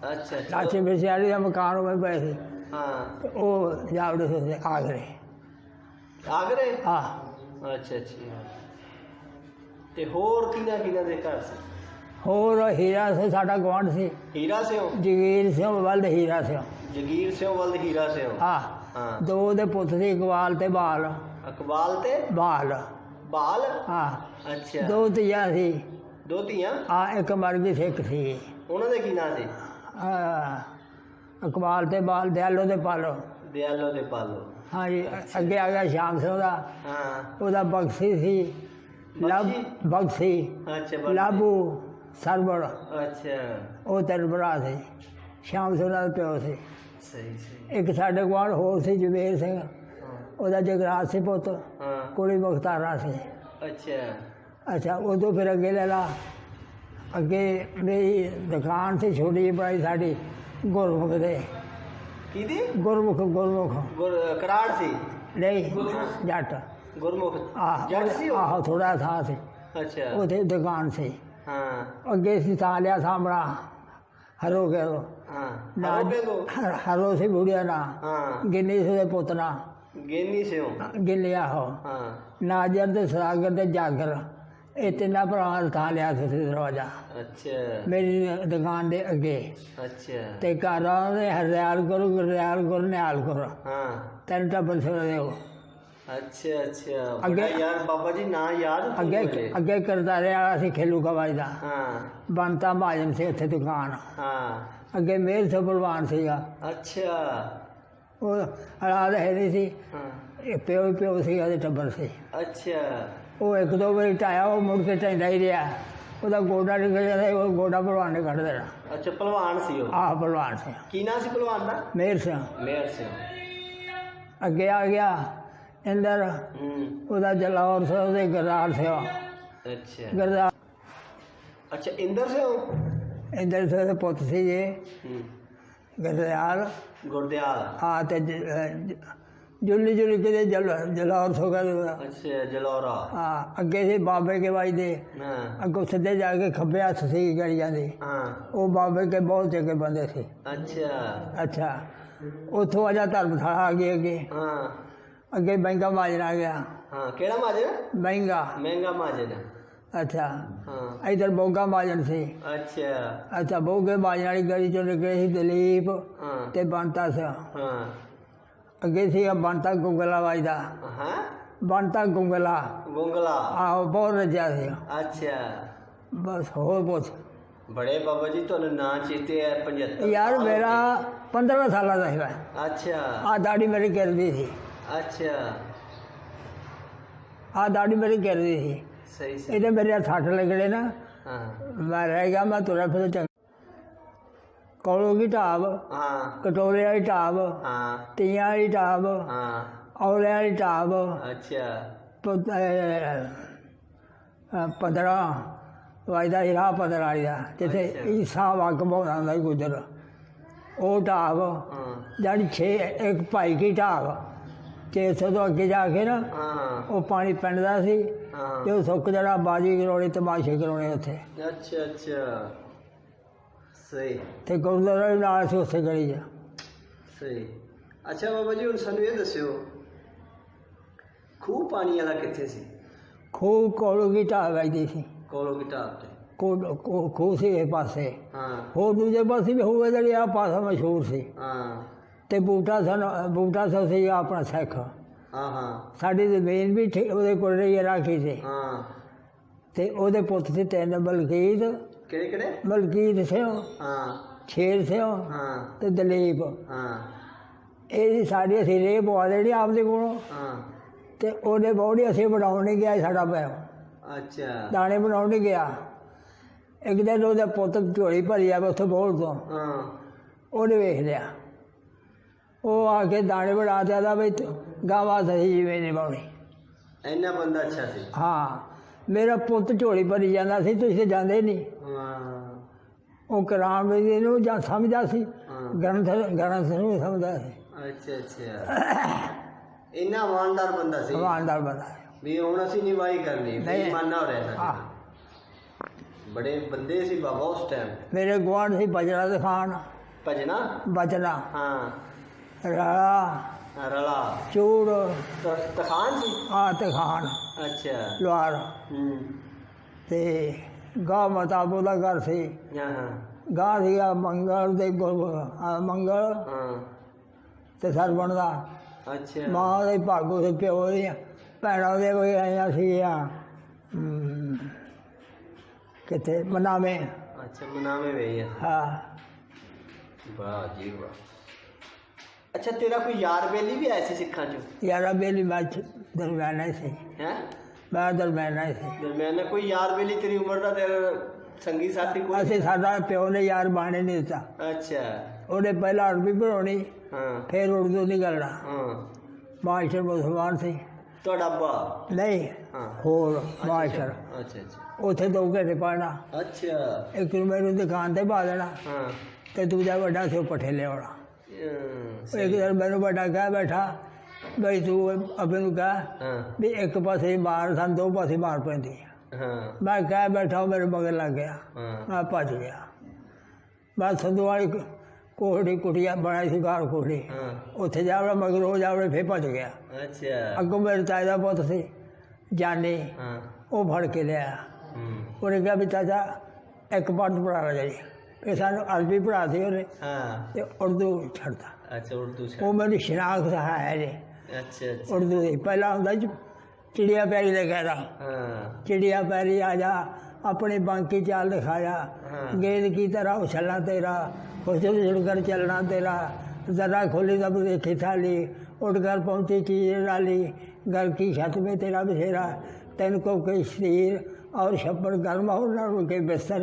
ਅੱਛਾ ਅੱਛਾ। ਲక్ష్ਮੀ ਸਿਆੜੀ ਦਾ ਮਕਾਨ ਹੋਵੇ ਪਏ ਸੀ। ਹਾਂ। ਉਹ ਜਾਵੜੇ ਸੀ ਆਖਰੇ। ਆਗਰੇ ਹਾਂ। ਅੱਛਾ ਤੇ ਹੋਰ ਕਿਹਨਾਂ ਕਿਹਨਾਂ ਦੇ ਘਰ ਸੀ? ਹੋਰ ਹੀਰਾ ਸੀ ਸਾਡਾ ਗੁਆਂਢ ਸੀ। ਹੀਰਾ ਸਿਓ ਜਗੀਰ ਸਿੰਘ ਵੱਲ ਹੀਰਾ ਸਿੰਘ ਜਗੀਰ ਸਿਓ ਵੱਲ ਹੀਰਾ ਸਿਓ ਹਾਂ। ਦੋ ਦੇ ਪੁੱਤ ਸੀ ਇਕਬਾਲ ਤੇ ਬਾਲ। ਅਕਬਾਲ ਤੇ? ਬਾਲ। ਬਾਲ? ਹਾਂ। ਅੱਛਾ। ਦੋ ਧੀਆਂ ਸੀ। ਦੋ ਧੀਆਂ? ਆ ਇੱਕ ਮਰ ਗਈ ਸਿੱਖ ਸੀ। ਉਹਨਾਂ ਦੇ ਕੀ ਨਾਂ ਸੀ? ਆ, ਇਕਬਾਲ ਤੇ ਬਾਲ ਦਿਆਲੋ ਤੇ ਪਾਲੋ। ਦਿਆਲੋ ਤੇ ਪਾਲੋ। ਹਾਂਜੀ ਅੱਗੇ ਆ ਗਿਆ ਸ਼ਾਮ ਸਿੰਘ ਦਾ। ਹਾਂ। ਉਹਦਾ ਬਖਸ਼ੀ ਸੀ। ਲਬ ਬਖਸ਼ੀ? ਅੱਛਾ। ਲਾਬੂ ਸਰਬਰ ਅੱਛਾ। ਉਹ ਭਰਾ ਸੀ। ਸ਼ਾਮ ਸਿੰਘ ਦਾ ਪਿਓ ਸੀ। ਸਹੀ ਸਹੀ। ਇੱਕ ਸਾਡੇ ਕੋਲ ਹੋਰ ਸੀ ਜਵੇਰ ਸਿੰਘ। ਉਹਦਾ ਜਗਰਾਜ ਸੀ ਪੁੱਤ ਹਾਂ। ਕੁੜੀ ਮੁਖਤਾਰਾ ਸੀ। ਅੱਛਾ। ਅੱਛਾ ਉਦੋਂ ਫਿਰ ਅੱਗੇ ਲੈ ਲਾ। ਅੱਗੇ ਮੇਰੀ ਦੁਕਾਨ ਸੀ ਛੋਟੀ ਜਿਹੀ ਬਣਾਈ ਸਾਡੀ ਗੁਰਮੁਖ ਦੇ। ਕਿਹਦੀ? ਗੁਰਮੁਖ ਗੁਰਮੁਖ। ਗੁਰ ਕਰਾੜ ਸੀ? ਨਹੀਂ ਜੱਟ। ਗੁਰਮੁਖ। ਆਹ ਜੱਟ ਸੀ ਉਹ? ਆਹੋ ਥੋੜਾ ਥਾਂ ਸੀ। ਅੱਛਾ। ਉਹਦੇ ਦੁਕਾਨ ਸੀ। ਹਾਂ। ਅੱਗੇ ਸੀ ਤਾਂ ਲਿਆ ਸਾਹਮਣਾ ਹਰੋ ਕੇ ਹਾਂ। ਨਾ ਤੋਂ ਹਰੋ ਸੀ ਬੁੜਿਆ ਨਾ ਹਾਂ। ਗਿੰਨੀ ਸੀ ਉਹਦੇ ਪੁੱਤ ਨਾ ਗੇਨੀ ਸਿਓ। ਗਿੱਲਿਆ ਹੋ। ਹਾਂ। ਨਾਜਰ ਤੇ ਸਰਾਗਰ ਤੇ ਜਾਗਰ। ਇਹ ਤਿੰਨਾਂ ਭਰਾਵਾਂ ਦਾ ਥਾਂ ਲਿਆ ਸੀ ਦਰਵਾਜ਼ਾ। ਅੱਛਾ। ਮੇਰੀ ਦੁਕਾਨ ਦੇ ਅੱਗੇ। ਅੱਛਾ। ਤੇ ਘਰ ਉਹਨੇ ਹਰਿਆਲ ਗੁਰੂ ਗੁਰਿਆਲ ਗੁਰੂ ਨਿਹਾਲ ਗੁਰੂ। ਹਾਂ। ਤਿੰਨ ਟੱਬਰ ਸੀ ਉਹਦੇ ਉਹ ਅੱਛਾ ਅੱਛਾ। ਅੱਗੇ- ਯਾਰ ਬਾਬਾ ਜੀ ਨਾਂ ਯਾਦ ਸੀ ਅੱਗੇ। ਅੱਗੇ ਕਰਦਾ ਰਿਹਾ ਸੀ ਖੇਲੂ ਕਵਾਈ ਦਾ। ਹਾਂ। ਬੰਤਾ ਮਹਾਜਨ ਸੀ ਉੱਥੇ ਦੁਕਾਨ। ਹਾਂ। ਅੱਗੇ ਮੇਰ ਸੇ ਬਲਵਾਨ ਸੀਗਾ। ਅੱਛਾ। ਉਹ ਹਾਲਾਤ ਹੈ ਨਹੀਂ ਸੀ ਇਹ ਪਿਓ ਪਿਓ ਸੀਗਾ ਤੇ ਟੱਬਰ ਸੀ। ਅੱਛਾ। ਉਹ ਇੱਕ ਦੋ ਵਾਰੀ ਟਾਇਆ ਉਹ ਮੁੜ ਕੇ ਟੈਂਦਾ ਹੀ ਰਿਹਾ। ਉਹਦਾ ਗੋਡਾ ਨਿਕਲ ਜਾਂਦਾ ਸੀ, ਉਹ ਗੋਡਾ ਭਲਵਾਨ ਨੇ ਕੱਢ ਦੇਣਾ। ਅੱਛਾ ਪਹਿਲਵਾਨ ਸੀ ਉਹ? ਆਹ ਭਲਵਾਨ ਸੀ। ਕੀ ਨਾਂ ਸੀ ਪਹਿਲਵਾਨ ਦਾ? ਮੇਰ ਸਿੰਘ। ਮੇਰ ਸਿੰਘ। ਅੱਗੇ ਆ ਗਿਆ ਅੰਦਰ ਹੂੰ। ਉਹਦਾ ਜਲਾਵਰ ਸੀ ਉਹਦੇ ਗਰਦਾਰ ਸੀ ਅੱਛਾ। ਗਰਦਾਰ। ਅੱਛਾ ਇੰਦਰ ਸੇ ਇੰਦਰ ਸਿੰਘ ਦੇ ਪੁੱਤ ਸੀ ਜੇ ਗਰਦਾਰ। ਗੁਰਦਿਆਲ। ਆ ਤੇ ਜੁਲੀ ਜੁਲੀ ਕੇ ਜਲ ਜਲਾਵਰ ਸੋ ਗਿਆ ਅੱਛਾ ਜਲੌਰਾ। ਆ ਅੱਗੇ ਸੀ ਬਾਬੇ ਕੇ ਵਾਈ ਦੇ। ਹਾਂ। ਅੱਗੋਂ ਸਿੱਧੇ ਜਾ ਕੇ ਖੱਬੇ ਹੱਥ ਸੀ ਗੜੀਆਂ ਦੀ। ਹਾਂ। ਉਹ ਬਾਬੇ ਕੇ ਬਹੁਤ ਚੰਗੇ ਬੰਦੇ ਸੀ। ਅੱਛਾ। ਅੱਛਾ। ਉਥੋਂ ਅਜਾ ਧਰਮਸ਼ਾਲਾ ਆ ਗਈ ਅੱਗੇ। ਹਾਂ। ਅੱਗੇ ਮਹਿੰਗਾ ਮਾਜਨ ਆ ਗਿਆ। ਹਾਂ ਕਿਹੜਾ ਮਾਜਨ ਮਹਿੰਗਾ। ਮਹਿੰਗਾ ਮਾਜਨ ਅੱਛਾ। ਹਾਂ। ਇਧਰ ਬੋਗਾ ਮਾਜਨ ਸੀ। ਅੱਛਾ। ਅੱਛਾ ਬੋਗੇ ਮਾਜਨ ਵਾਲੀ ਗਲੀ ਚੋਂ ਨਿਕਲੇ ਸੀ ਦਲੀਪ ਹਾਂ। ਤੇ ਬੰਤਾ ਸੀ। ਹਾਂ। ਅੱਗੇ ਸੀ ਬੰਤਾ ਗੁੰਗਲਾ ਵਾਜਦਾ ਹਾਂ। ਬੰਤਾ ਗੁੰਗਲਾ। ਗੁੰਗਲਾ। ਆਹੋ ਬਹੁਤ ਰਜਿਆ ਸੀ। ਅੱਛਾ। ਬਸ ਹੋਰ ਬਹੁਤ ਬੜੇ ਬਾਬਾ ਜੀ ਤੁਹਾਨੂੰ ਨਾਂ ਚੇਤੇ ਹੈ 75 ਯਾਰ ਮੇਰਾ 15 ਸਾਲਾਂ ਦਾ ਗਏ। ਅੱਛਾ। ਆ ਦਾੜੀ ਮੇਰੀ ਕਰਦੀ ਸੀ। ਅੱਛਾ। ਆ ਦਾੜੀ ਮੇਰੀ ਕਰਦੀ ਸੀ। ਸਹੀ ਸਹੀ। ਇਹਦੇ ਮੇਰੇ ਸੱਟ ਲੱਗਣੇ ਨਾ। ਹਾਂ। ਮੈਂ ਰਹਿ ਗਿਆ ਮੈਂ ਤੁਰਿਆ ਫਿਰ ਚੰਗਾ। ਕੋਲੋਂ ਦੀ ਢਾਬ? ਹਾਂ। ਕਟੋਰੇ ਵਾਲੀ ਢਾਬ? ਹਾਂ। ਤੀਆਂ ਵਾਲੀ ਢਾਬ? ਹਾਂ। ਔਲੇ ਵਾਲੀ ਢਾਬ? ਅੱਛਾ। ਪੰਦਰਾਂ। ਵਾਇਦਾ ਹੀਰਾ ਪੰਦਰਾਂ ਵਾਲੀ ਦਾ। ਜਿੱਥੇ। ਈਸਾ ਵਗ ਬਹੁਣਾ ਦਾ ਗੁਜਰ। ਉਹ ਢਾਬ ਹਾਂ। ਜਾਨੀ ਛੇ ਇੱਕ ਭਾਈ ਕੀ ਢਾਬ? ਤੇ ਤੋਂ ਅੱਗੇ ਜਾ ਕੇ ਨਾ ਹਾਂ। ਉਹ ਪਾਣੀ ਪੈਂਦਾ ਸੀ ਤੇ ਹਾਂ ਉਹ ਸੁੱਕ ਜਾਣਾ ਬਾਜੀ ਕਰਾਉਣੀ ਤਮਾਸ਼ੇ ਕਰਾਉਣੇ ਉੱਥੇ। ਅੱਛਾ ਅੱਛਾ। ਸਹੀ। ਤੇ ਗੁਰਦੁਆਰਾ ਵੀ ਨਾਲ ਸੀ ਉਸੇ ਗਲੀ 'ਚ। ਸਹੀ। ਅੱਛਾ ਬਾਬਾ ਜੀ ਹੁਣ ਸਾਨੂੰ ਇਹ ਦੱਸਿਓ ਖੂਹ ਪਾਣੀ ਵਾਲਾ ਕਿੱਥੇ ਸੀ? ਖੂਹ ਕੋਲੋਂ ਕੀ ਢਾਬ ਵਜਦੀ ਸੀ? ਕੋਲੋ ਕੀ ਢਾਬ ਤੇ ਖੂਹ ਸੀ ਇਹ ਪਾਸੇ। ਹਾਂ। ਹੋਰ ਦੂਜੇ ਪਾਸੇ ਵੀ ਹੋਵੇ ਜਿਹੜੀ ਆ ਪਾਸਾ ਮਸ਼ਹੂਰ ਸੀ। ਹਾਂ। ਤੇ ਬੂਟਾ ਸਨ ਬੂਟਾ ਸਨ ਸੀ ਆਪਣਾ ਸਿੱਖ। ਹਾਂ ਹਾਂ। ਸਾਡੀ ਜ਼ਮੀਨ ਵੀ ਠੇ- ਉਹਦੇ ਕੋਲ ਰਹੀ ਰਾਖੀ ਸੀ ਹਾਂ। ਤੇ ਉਹਦੇ ਪੁੱਤ ਸੀ ਤਿੰਨ ਮਲਕੀਤ ਕਿਹੜੇ ਕਿਹੜੇ? ਮਲਕੀਤ ਸਿੰਘ ਹਾਂ। ਸ਼ੇਰ ਸਿੰਘ ਹਾਂ। ਤੇ ਦਲੀਪ। ਹਾਂ। ਇਹ ਸਾਡੀ ਅਸੀਂ ਰੇ ਪਵਾ ਦੇਣੀ ਆਪਦੇ ਕੋਲੋਂ। ਹਾਂ। ਤੇ ਉਹਨੇ ਬੌੜੀ ਅਸੀਂ ਬਣਾਉਣ ਨਹੀਂ ਗਿਆ ਸਾਡਾ ਪਿਆ ਅੱਛਾ। ਦਾਣੇ ਬਣਾਉਣ ਨਹੀਂ ਗਿਆ। ਇੱਕ ਦਿਨ ਉਹਦਾ ਪੁੱਤ ਝੋਲੀ ਭਰੀ ਆ ਉੱਥੇ ਬੋਲ ਤੋਂ। ਹਾਂ। ਉਹਨੇ ਵੇਖ ਲਿਆ। ਉਹ ਆ ਕੇ ਦਾਣੇ ਬਣਾ ਦਿਆਦਾ ਬਈ ਗਾਵਾ ਸਹੀ ਜਿਵੇਂ ਨਹੀਂ ਬਾਉਣੀ ਇੰਨਾ ਬੰਦਾ ਅੱਛਾ ਸੀ। ਹਾਂ ਮੇਰਾ ਪੁੱਤ ਝੋਲੀ ਭਰੀ ਜਾਂਦਾ ਸੀ ਤੁਸੀਂ ਜਾਂਦੇ ਨਹੀਂ। ਉਹ ਕਰਾਮ ਵੀ ਨੂੰ ਜਾਂ ਸਮਝਦਾ ਸੀ ਗ੍ਰੰਥ ਗ੍ਰੰਥ ਨੂੰ ਸਮਝਦਾ ਸੀ। ਅੱਛਾ ਅੱਛਾ। ਇੰਨਾ ਇਮਾਨਦਾਰ ਬੰਦਾ ਸੀ। ਇਮਾਨਦਾਰ ਬੰਦਾ ਵੀ ਹੁਣ ਅਸੀਂ ਨਹੀਂ ਵਾਈ ਕਰਨੀ ਨਹੀਂ। ਬੇਈਮਾਨਾ ਹੋ ਰਿਹਾ ਹਾਂ। ਬੜੇ ਬੰਦੇ ਸੀ ਬਾਬਾ ਉਸ ਟਾਈਮ ਮੇਰੇ ਗੁਆਂਢ ਸੀ ਬਜਰਾ ਦੇ ਖਾਨ ਭਜਨਾ ਬਚਨਾ ਹਾਂ। ਰਾਲਾ ਰਲਾ ਚੂੜ। ਤ- ਤਖਾਨ ਸੀ? ਆ ਤੇ ਖਾਨ ਅੱਛਾ। ਲੁਹਾਰ। ਹੂੰ। ਤੇ ਗਾ ਮਤਾਬੋ ਦਾ ਘਰ ਸੀ। ਹਾਂ ਹਾਂ। ਗਾ ਸੀਗਾ ਮੰਗਲ ਦੇ ਗੁਰ- ਆ ਮੰਗਲ ਹਾਂ। ਤੇ ਸਰਵਣ ਦਾ। ਅੱਛਾ। ਮਾਂ ਦੇ ਭਾਗੋ ਦੇ ਪਿਓ ਦੀਆਂ ਭੈਣਾਂ ਦੇ ਕੋਈ ਆਈਆਂ ਸੀਗੀਆਂ ਹਮ, ਕਿਤੇ ਮਨਾਵੇਂ। ਅੱਛਾ ਮਨਾਵੇਂ ਵੇ ਆ। ਹਾਂ। ਵਾਹ ਜੀ ਵਾਹ। ਅੱਛਾ ਤੇਰਾ ਕੋਈ ਯਾਰ ਬੇਲੀ ਵੀ ਆਇਆ ਸੀ ਸਿੱਖਾਂ ਚੋਂ? ਯਾਰਾ ਬੇਲੀ ਮੈਚ ਦਰਮਿਆਨਾ ਸੀ। ਹੈ? ਮੈਂ ਦਰਮਿਆਨਾ ਸੀ। ਦਰਮਿਆਨ ਕੋਈ ਯਾਰ ਬੇਲੀ ਤੇਰੀ ਉਮਰ ਦਾ ਤੇਰਾ ਸੰਗੀ ਸਾਥੀ ਕੋਈ? ਅਸੀਂ ਸਾਡਾ ਪਿਓ ਨੇ ਯਾਰ ਬਾਣੇ ਨਹੀਂ ਦਿੱਤਾ। ਅੱਛਾ। ਉਹਨੇ ਪਹਿਲਾਂ ਅਰਬੀ ਪੜਾਉਣੀ ਹਾਂ। ਫਿਰ ਉਰਦੂ ਨਿਕਲਣਾ ਹਾਂ। ਮਾਸਟਰ ਮੁਸਲਮਾਨ ਸੀ। ਤੁਹਾਡਾ ਅੱਬਾ ਨਹੀਂ ਹਾਂ। ਹੋਰ ਮਾਸਟਰ ਅੱਛਾ। ਅੱਛਾ ਉੱਥੇ ਦੋ ਘੰਟੇ ਪੜਨਾ ਅੱਛਾ। ਇੱਕ ਨੂੰ ਮੈਨੂੰ ਦੁਕਾਨ ਤੇ ਪਾ ਦੇਣਾ। ਹਾਂ। ਤੇ ਦੂਜਾ ਵੱਡਾ ਸੀ ਉਹ ਪੱਠੇ ਲਿਆਉਣਾ। ਅਮ, ਇੱਕ ਦਿਨ ਮੈਨੂੰ ਵੱਡਾ ਕਹਿ ਬੈਠਾ ਬਈ ਤੂੰ ਅਬੇ ਨੂੰ ਕਹਿ ਹਾਂ ਵੀ ਇੱਕ ਪਾਸੇ ਮਾਰ ਸਾਨੂੰ ਦੋ ਪਾਸੇ ਮਾਰ ਪੈਂਦੀ ਆ ਹਾਂ ਮੈਂ ਕਹਿ ਬੈਠਾ ਉਹ ਮੇਰੇ ਮਗਰ ਲੱਗ ਗਿਆ ਹਾਂ ਮੈਂ ਭੱਜ ਗਿਆ ਮੈਂ ਸੰਧੂ ਵਾਲੀ ਕੋਹੜੀ ਕੁਟੀਆ ਬਣਾਈ ਸੀ ਘਰ ਕੋਹੜੀ ਹਾਂ ਉੱਥੇ ਜਾਵੜਾ ਮਗਰੋਂ ਜਾਵੜੇ ਫੇਰ ਭੱਜ ਗਿਆ ਅੱਛਾ ਅੱਗੋਂ ਮੇਰੇ ਤਾਏ ਦਾ ਪੁੱਤ ਸੀ ਜਾਨੇ ਹਾਂ ਉਹ ਫੜ ਕੇ ਲਿਆ ਹੂੰ ਉਹਨੇ ہاں۔ یہ سانو عربی پڑھاتے انہیں اردو چھڑتا۔ اچھا اردو وہ میری شناخت ہے نہیں اچھا اردو دی۔ پہلا ہوں جی، چڑیا پیری کا کہہ رہا چڑیا پیری آ جا اپنے بانکی چال دکھایا۔ ہاں۔ گیند کی طرح اچھلنا تیرا حسل اڑ کر چلنا تیرا۔ ذرا کھولی تب دیکھی تھالی اٹھ کر پہنچی چیز ڈالی گھر کی چھت میں تیرا بسیرا۔ تین کو کئی شریر اور چھپڑ گرم اور نرم کے بستر۔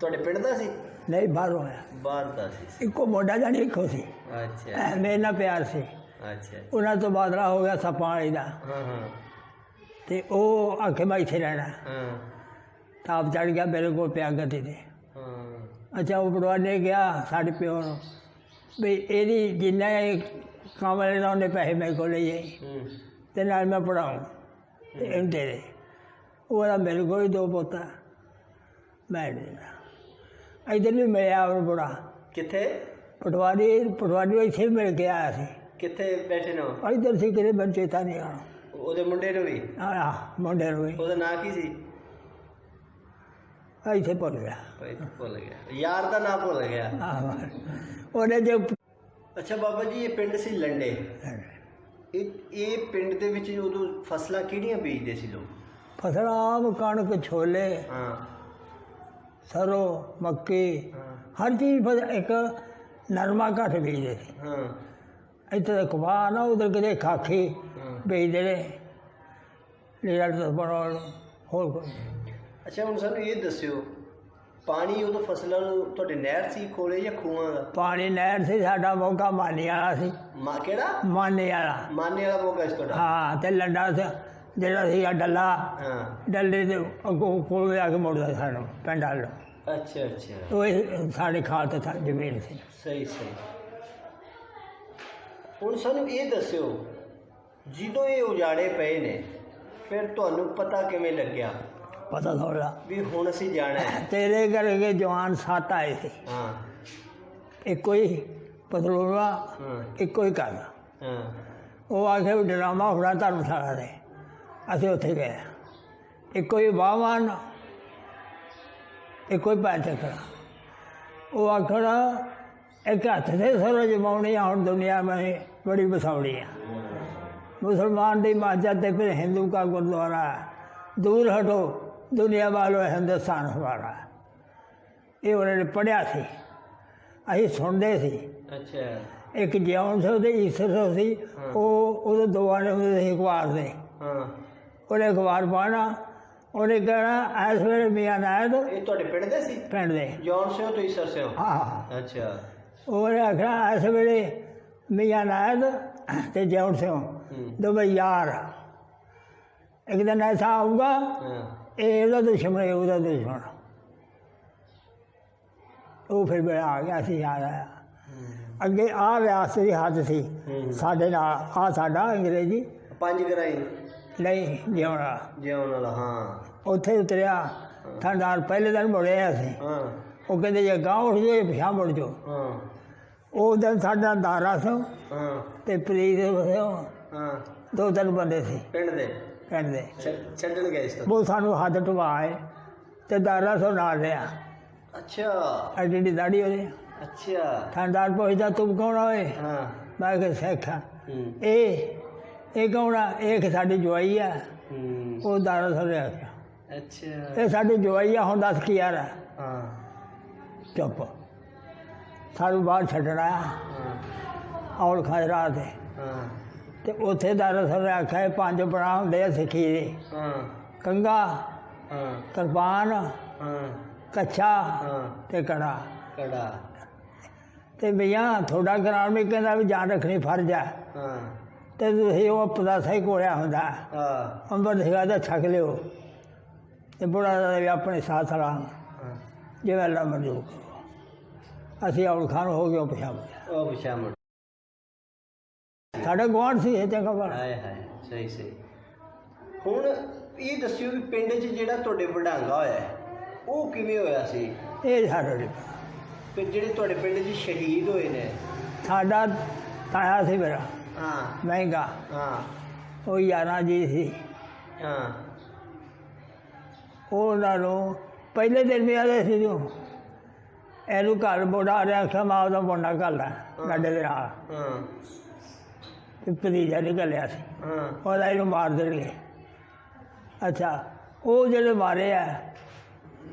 ਤੁਹਾਡੇ ਪਿੰਡ ਦਾ ਸੀ? ਨਹੀਂ ਬਾਹਰੋਂ ਆਇਆ। ਬਾਹਰ ਦਾ ਸੀ। ਇੱਕੋ ਮੋਢਾ ਜਾਨੀ ਇੱਕੋ ਸੀ? ਅੱਛਾ। ਮੇਰੇ ਨਾਲ ਪਿਆਰ ਸੀ। ਅੱਛਾ। ਉਹਨਾਂ ਤੋਂ ਬਾਦਲਾ ਹੋ ਗਿਆ ਸੱਪਾਂ ਵਾਲੀ ਦਾ। ਹਾਂ ਹਾਂ। ਤੇ ਉਹ ਆਖੇ ਮੈਂ ਇੱਥੇ ਰਹਿਣਾ। ਹਾਂ। ਤਾਪ ਚੜ ਗਿਆ ਮੇਰੇ ਕੋਲ ਪਿਆ ਗੱਦੀ ਤੇ। ਹਾਂ। ਅੱਛਾ ਉਹ ਪਟਵਾਰੀ ਨੇ ਕਿਹਾ ਸਾਡੇ ਪਿਓ ਨੂੰ। ਵੀ ਇਹਦੀ ਜਿੰਨਾ ਇਹ ਕੰਮ ਲੈਣਾ ਉਹਨੇ ਪੈਸੇ ਮੇਰੇ ਕੋਲ ਲਈਏ। ਹੂੰ। ਤੇ ਨਾਲ ਮੈਂ ਪੜਾਉਂ ਤੇ ਇਹਨੂੰ ਦੇ ਦੇ। ਉਹਦਾ ਮੇਰੇ ਕੋਲ ਹੀ ਦੋ ਪੋਤਾ। ਮੈਂ ਦੇ ਦੇਣਾ ਇਧਰ ਵੀ ਮਿਲਿਆ ਉਹ ਬੜਾ। ਕਿੱਥੇ? ਪਟਵਾਰੀ ਪਟਵਾਰੀ ਇੱਥੇ ਵੀ ਮਿਲ ਕੇ ਆਇਆ ਸੀ। ਕਿੱਥੇ ਬੈਠੇ ਨੇ ਉਹ? ਇਧਰ ਸੀ ਕਿਤੇ ਮੈਨੂੰ ਚੇਤਾ ਨਹੀਂ ਆਣਾ ਉਹਦੇ ਮੁੰਡੇ ਨੂੰ ਵੀ? ਆ ਮੁੰਡੇ ਨੂੰ ਵੀ। ਉਹਦਾ ਨਾਂ ਕੀ ਸੀ? ਇੱਥੇ ਭੁੱਲ ਗਿਆ। ਭਾਈ ਭੁੱਲ ਗਿਆ। ਯਾਰ ਦਾ ਨਾਂ ਭੁੱਲ ਗਿਆ। ਆਹ, ਉਹਨੇ ਜੋ ਅੱਛਾ ਬਾਬਾ ਜੀ ਇਹ ਪਿੰਡ ਸੀ ਲੰਡੇ। ਇਹ ਇਹ ਪਿੰਡ ਦੇ ਵਿੱਚ ਉਦੋਂ ਫਸਲਾਂ ਕਿਹੜੀਆਂ ਬੀਜਦੇ ਸੀ ਲੋਕ? ਫਸਲਾਂ ਆਮ ਕਣਕ ਛੋਲੇ। ਹਾਂ। ਸਰੋਂ ਮੱਕੀ ਹਾਂ। ਹਰ ਚੀਜ਼ ਫਸਲ ਇੱਕ ਨਰਮਾ ਘੱਟ ਬੀਜਦੇ ਸੀ। ਹਾਂ। ਇੱਥੇ ਤਾਂ ਕਪਾਹ ਨਾ ਉਧਰ ਕਿਤੇ ਖਾਖੀ ਹਾਂ। ਬੀਜਦੇ ਨੇ। ਰਿਜ਼ਲਟ ਬਣਾਉਣ ਨੂੰ। ਹੋਰ ਨਹੀਂ। ਅੱਛਾ ਹੁਣ ਸਾਨੂੰ ਇਹ ਦੱਸਿਓ ਪਾਣੀ ਉਦੋਂ ਫਸਲਾਂ ਨੂੰ ਤੁਹਾਡੇ ਨਹਿਰ ਸੀ ਕੋਲੇ ਜਾਂ ਖੂਹਾਂ ਦਾ? ਪਾਣੀ ਨਹਿਰ ਸੀ ਸਾਡਾ ਮੌਕਾ ਮਾਨੇ ਵਾਲਾ ਸੀ। ਮਾ ਕਿਹੜਾ? ਮਾਨੇ ਵਾਲਾ। ਮਾਨੇ ਵਾਲਾ ਮੋਗਾ ਸੀ ਤੁਹਾਡਾ? ਹਾਂ ਤੇ ਲੰਡਾ ਸੀ। ਜਿਹੜਾ ਸੀ ਡੱਲਾ ਹਾਂ। ਡੱਲੇ ਦੇ ਅੱਗੋਂ ਕੋਲ ਆ ਕੇ ਮੁੜਦਾ ਸਾਨੂੰ ਪਿੰਡ ਵੱਲ। ਨੂੰ। ਅੱਛਾ। ਅੱਛਾ ਉਹ ਇਹ ਸਾਡੇ ਖਾਲ ਤੇ ਥਾ ਜ਼ਮੀਨ ਸੀ। ਸਹੀ ਸਹੀ। ਹੁਣ ਸਾਨੂੰ ਇਹ ਦੱਸਿਓ ਜਦੋਂ ਇਹ ਉਜਾੜੇ ਪਏ ਨੇ ਫਿਰ ਤੁਹਾਨੂੰ ਪਤਾ ਕਿਵੇਂ ਲੱਗਿਆ? ਪਤਾ ਥੋੜਾ ਵੀ ਹੁਣ ਅਸੀਂ ਜਾਣਾ ਹੈ। ਤੇਰੇ ਕਰਕੇ ਜਵਾਨ ਸੱਤ ਆਏ ਸੀ। ਹਾਂ। ਇੱਕੋ ਹੀ ਪਤਲੂਆ ਹਾਂ। ਇੱਕੋ ਹੀ ਘਰ। ਹਾਂ। ਉਹ ਆਖੇ ਵੀ ਡਰਾਮਾ ਹੋਣਾ ਧਰਮਸ਼ਾਲਾ ਦੇ ਅਸੀਂ ਉੱਥੇ ਗਏ ਇੱਕੋ ਹੀ ਬਾਵਾਨ ਇੱਕੋ ਹੀ ਪੈਰ ਚੱਕਰਾ ਉਹ ਆਖਣਾ ਇੱਕ ਹੱਥ ਤੇ ਸਰੋ ਜਮਾਉਣੀ ਆ ਹੁਣ ਦੁਨੀਆ में बड़ी बसावड़ी है मुसलमान की मस्जिद ਤੇ ਫਿਰ ਹਿੰਦੂ का गुरुद्वारा है दूर हटो दुनिया वालों हिंदुस्तान हमारा है ਇਹ ਉਹਨਾਂ ਨੇ ਪੜ੍ਹਿਆ ਸੀ ਅਸੀਂ ਸੁਣਦੇ ਸੀ ਅੱਛਾ ਇੱਕ ਜਿਉਣ ਸਿੰਘ ਤੇ ਈਸਰ ਸਿੰਘ ਸੀ ਉਹ ਉਹਦੇ ਦੋਵਾਂ ਦੇ ਹਾਂ ਉਹਨੇ ਅਖਬਾਰ ਪਾਣਾ ਉਹਨੇ ਕਹਿਣਾ ਇਸ ਵੇਲੇ ਮੀਆਂ ਨਾਇਦ ਇਹ ਤੁਹਾਡੇ ਪਿੰਡ ਦੇ ਸੀ? ਪਿੰਡ ਦੇ। ਜੌਨ ਸਿੰਘ ਤੋਂ ਈਸਰ ਸਿੰਘ ਹਾਂ ਅੱਛਾ। ਉਹਨੇ ਆਖਣਾ ਇਸ ਵੇਲੇ ਮੀਆਂ ਨਾਇਦ ਤੇ ਜਿਉਣ ਸਿੰਘ ਹੂੰ। ਦੋਵੇਂ ਯਾਰ। ਇੱਕ ਦਿਨ ਐਸਾ ਆਊਗਾ ਹਾਂ। ਇਹ ਇਹਦਾ ਦੁਸ਼ਮਣ ਇਹ ਉਹਦਾ ਦੁਸ਼ਮਣ। ਉਹ ਫਿਰ ਮੇਰਾ ਆ ਗਿਆ ਸੀ ਯਾਦ ਆਇਆ। ਅੱਗੇ ਆ ਰਿਆਸਤ ਦੀ ਹੱਦ ਸੀ। ਹੂੰ। ਸਾਡੇ ਨਾਲ ਆ ਸਾਡਾ ਅੰਗਰੇਜ਼ੀ ਪੰਜ ਗਰਾਈ ਨਹੀਂ ਜਿਉਣਾ। ਜਿਉਣ ਵਾਲਾ ਹਾਂ। ਉੱਥੇ ਉਤਰਿਆ। ਠੰਡਾਰ ਪਹਿਲੇ ਦਿਨ ਮੁੜਿਆ ਸੀ ਹਾਂ। ਉਹ ਕਹਿੰਦੇ ਜੇ ਗਾਂਵ ਉੱਠ ਜਾਏ ਪਿਛਾਂ ਮੁੜ ਜਾਓ। ਹਾਂ। ਉਹ ਦਿਨ ਸਾਡਾ ਦਾਰਾ ਸੀ। ਹਾਂ। ਤੇ ਪ੍ਰੀਤ ਵਸਿਓ ਹਾਂ। ਦੋ ਤਿੰਨ ਬੰਦੇ ਸੀ। ਪਿੰਡ ਦੇ? ਪਿੰਡ ਦੇ। ਛੱਡ- ਛੱਡਣ ਗਏ ਤੋਂ ਉਹ ਸਾਨੂੰ ਹੱਥ ਟਵਾਏ ਤੇ ਦਾਰਾ ਸੋ ਨਾਲ ਲਿਆ ਅੱਛਾ। ਐਡੀ ਦਾੜੀ ਉਹਦੇ ਅੱਛਾ। ਠੰਡਾਰ ਪੁੱਛਦਾ ਤੂੰ ਕੌਣ ਓਏ? ਹਾਂ। ਮੈਂ ਕਿਹਾ ਸਿੱਖ। ਇਹ ਇਹ ਕੌਣ ਇਹ ਸਾਡੀ ਜਵਾਈ ਆ। ਹੂੰ। ਉਹ ਦਾਰਾ ਸੋ ਲਿਆ ਗਿਆ। ਅੱਛਾ। ਇਹ ਸਾਡੀ ਜਵਾਈ ਆ ਹੁਣ ਦੱਸ ਕੀ ਯਾਰ ਆ? ਹਾਂ। ਚੁੱਪ। ਸਾਨੂੰ ਬਾਹਰ ਛੱਡਣਾ ਔਲ ਖਾਜਰਾ ਤੇ। ਹਾਂ। ਤੇ ਉੱਥੇ ਦਾਰਾ ਨੇ ਆਖਿਆ ਇਹ ਪੰਜ ਬਣਾ ਹੁੰਦੇ ਆ ਸਿੱਖੀ ਦੇ। ਹਾਂ। ਕੰਗਾ ਹਾਂ। ਕਿਰਪਾਨ ਹਾਂ। ਕੱਛਾ ਹਾਂ। ਤੇ ਕੜਾ। ਕੜਾ। ਤੇ ਭਈਆ ਤੁਹਾਡਾ ਵੀ ਕਹਿੰਦਾ ਵੀ ਜਾਨ ਰੱਖਣੀ ਫਰਜ਼ ਆ। ਹਾਂ। ਤੇ ਤੁਸੀਂ ਉਹ ਪਦਾਸਾ ਹੀ ਕੋਲਿਆ ਹੁੰਦਾ। ਹਾਂ। ਅੰਬਰ ਸਿਗਾ ਦਾ ਛਕ ਲਿਓ। ਤੇ ਬੁੜਾ ਦਾ ਵੀ ਆਪਣੇ ਸਾਥ ਰਾਂ ਜਿਵੇਂ ਅੱਲਾ ਮਨਜ਼ੂਰ ਅਸੀਂ ਔਲ ਖਾਨ ਹੋ ਗਏ ਪਛਾਣ ਉਹ ਬਿਸ਼ਾਮਣ ਸਾਡਾ ਗੁਆਂਢ ਸੀ ਇਹ ਚੰਗਾ ਬੜਾ ਹਾਏ ਹਾਏ ਸਹੀ ਸਹੀ। ਹੁਣ ਇਹ ਦੱਸਿਓ ਵੀ ਪਿੰਡ 'ਚ ਜਿਹੜਾ ਤੁਹਾਡੇ ਵਡਾਂਗਾ ਹੋਇਆ ਉਹ ਕਿਵੇਂ ਹੋਇਆ ਸੀ? ਇਹ ਸਾਡਾ ਤੇ ਜਿਹੜੇ ਤੁਹਾਡੇ ਪਿੰਡ 'ਚ ਸ਼ਹੀਦ ਹੋਏ ਨੇ? ਸਾਡਾ ਤਾਇਆ ਸੀ ਮੇਰਾ। ਹਾਂ। ਮਹਿੰਗਾ। ਹਾਂ। ਉਹ ਯਾਰਾਂ ਜੀ ਸੀ। ਹਾਂ। ਉਹਨਾਂ ਨੂੰ ਪਹਿਲੇ ਦਿਨ ਵੀ ਆਦੇ ਸੀ ਜੋ ਇਹਨੂੰ ਘਰ ਬੋੜਾ ਰਿਆ ਖਮਾ ਉਹਦਾ ਮੁੰਡਾ ਘੱਲਦਾ ਗੱਡੇ ਦੇ ਨਾਲ। ਹਾਂ। ਤੇ ਭਤੀਜਾ ਨਿਕਲਿਆ ਸੀ। ਹਾਂ। ਉਹਦਾ ਇਹਨੂੰ ਮਾਰ ਦੇਣਗੇ। ਅੱਛਾ ਉਹ ਜਿਹੜੇ ਮਾਰੇ ਆ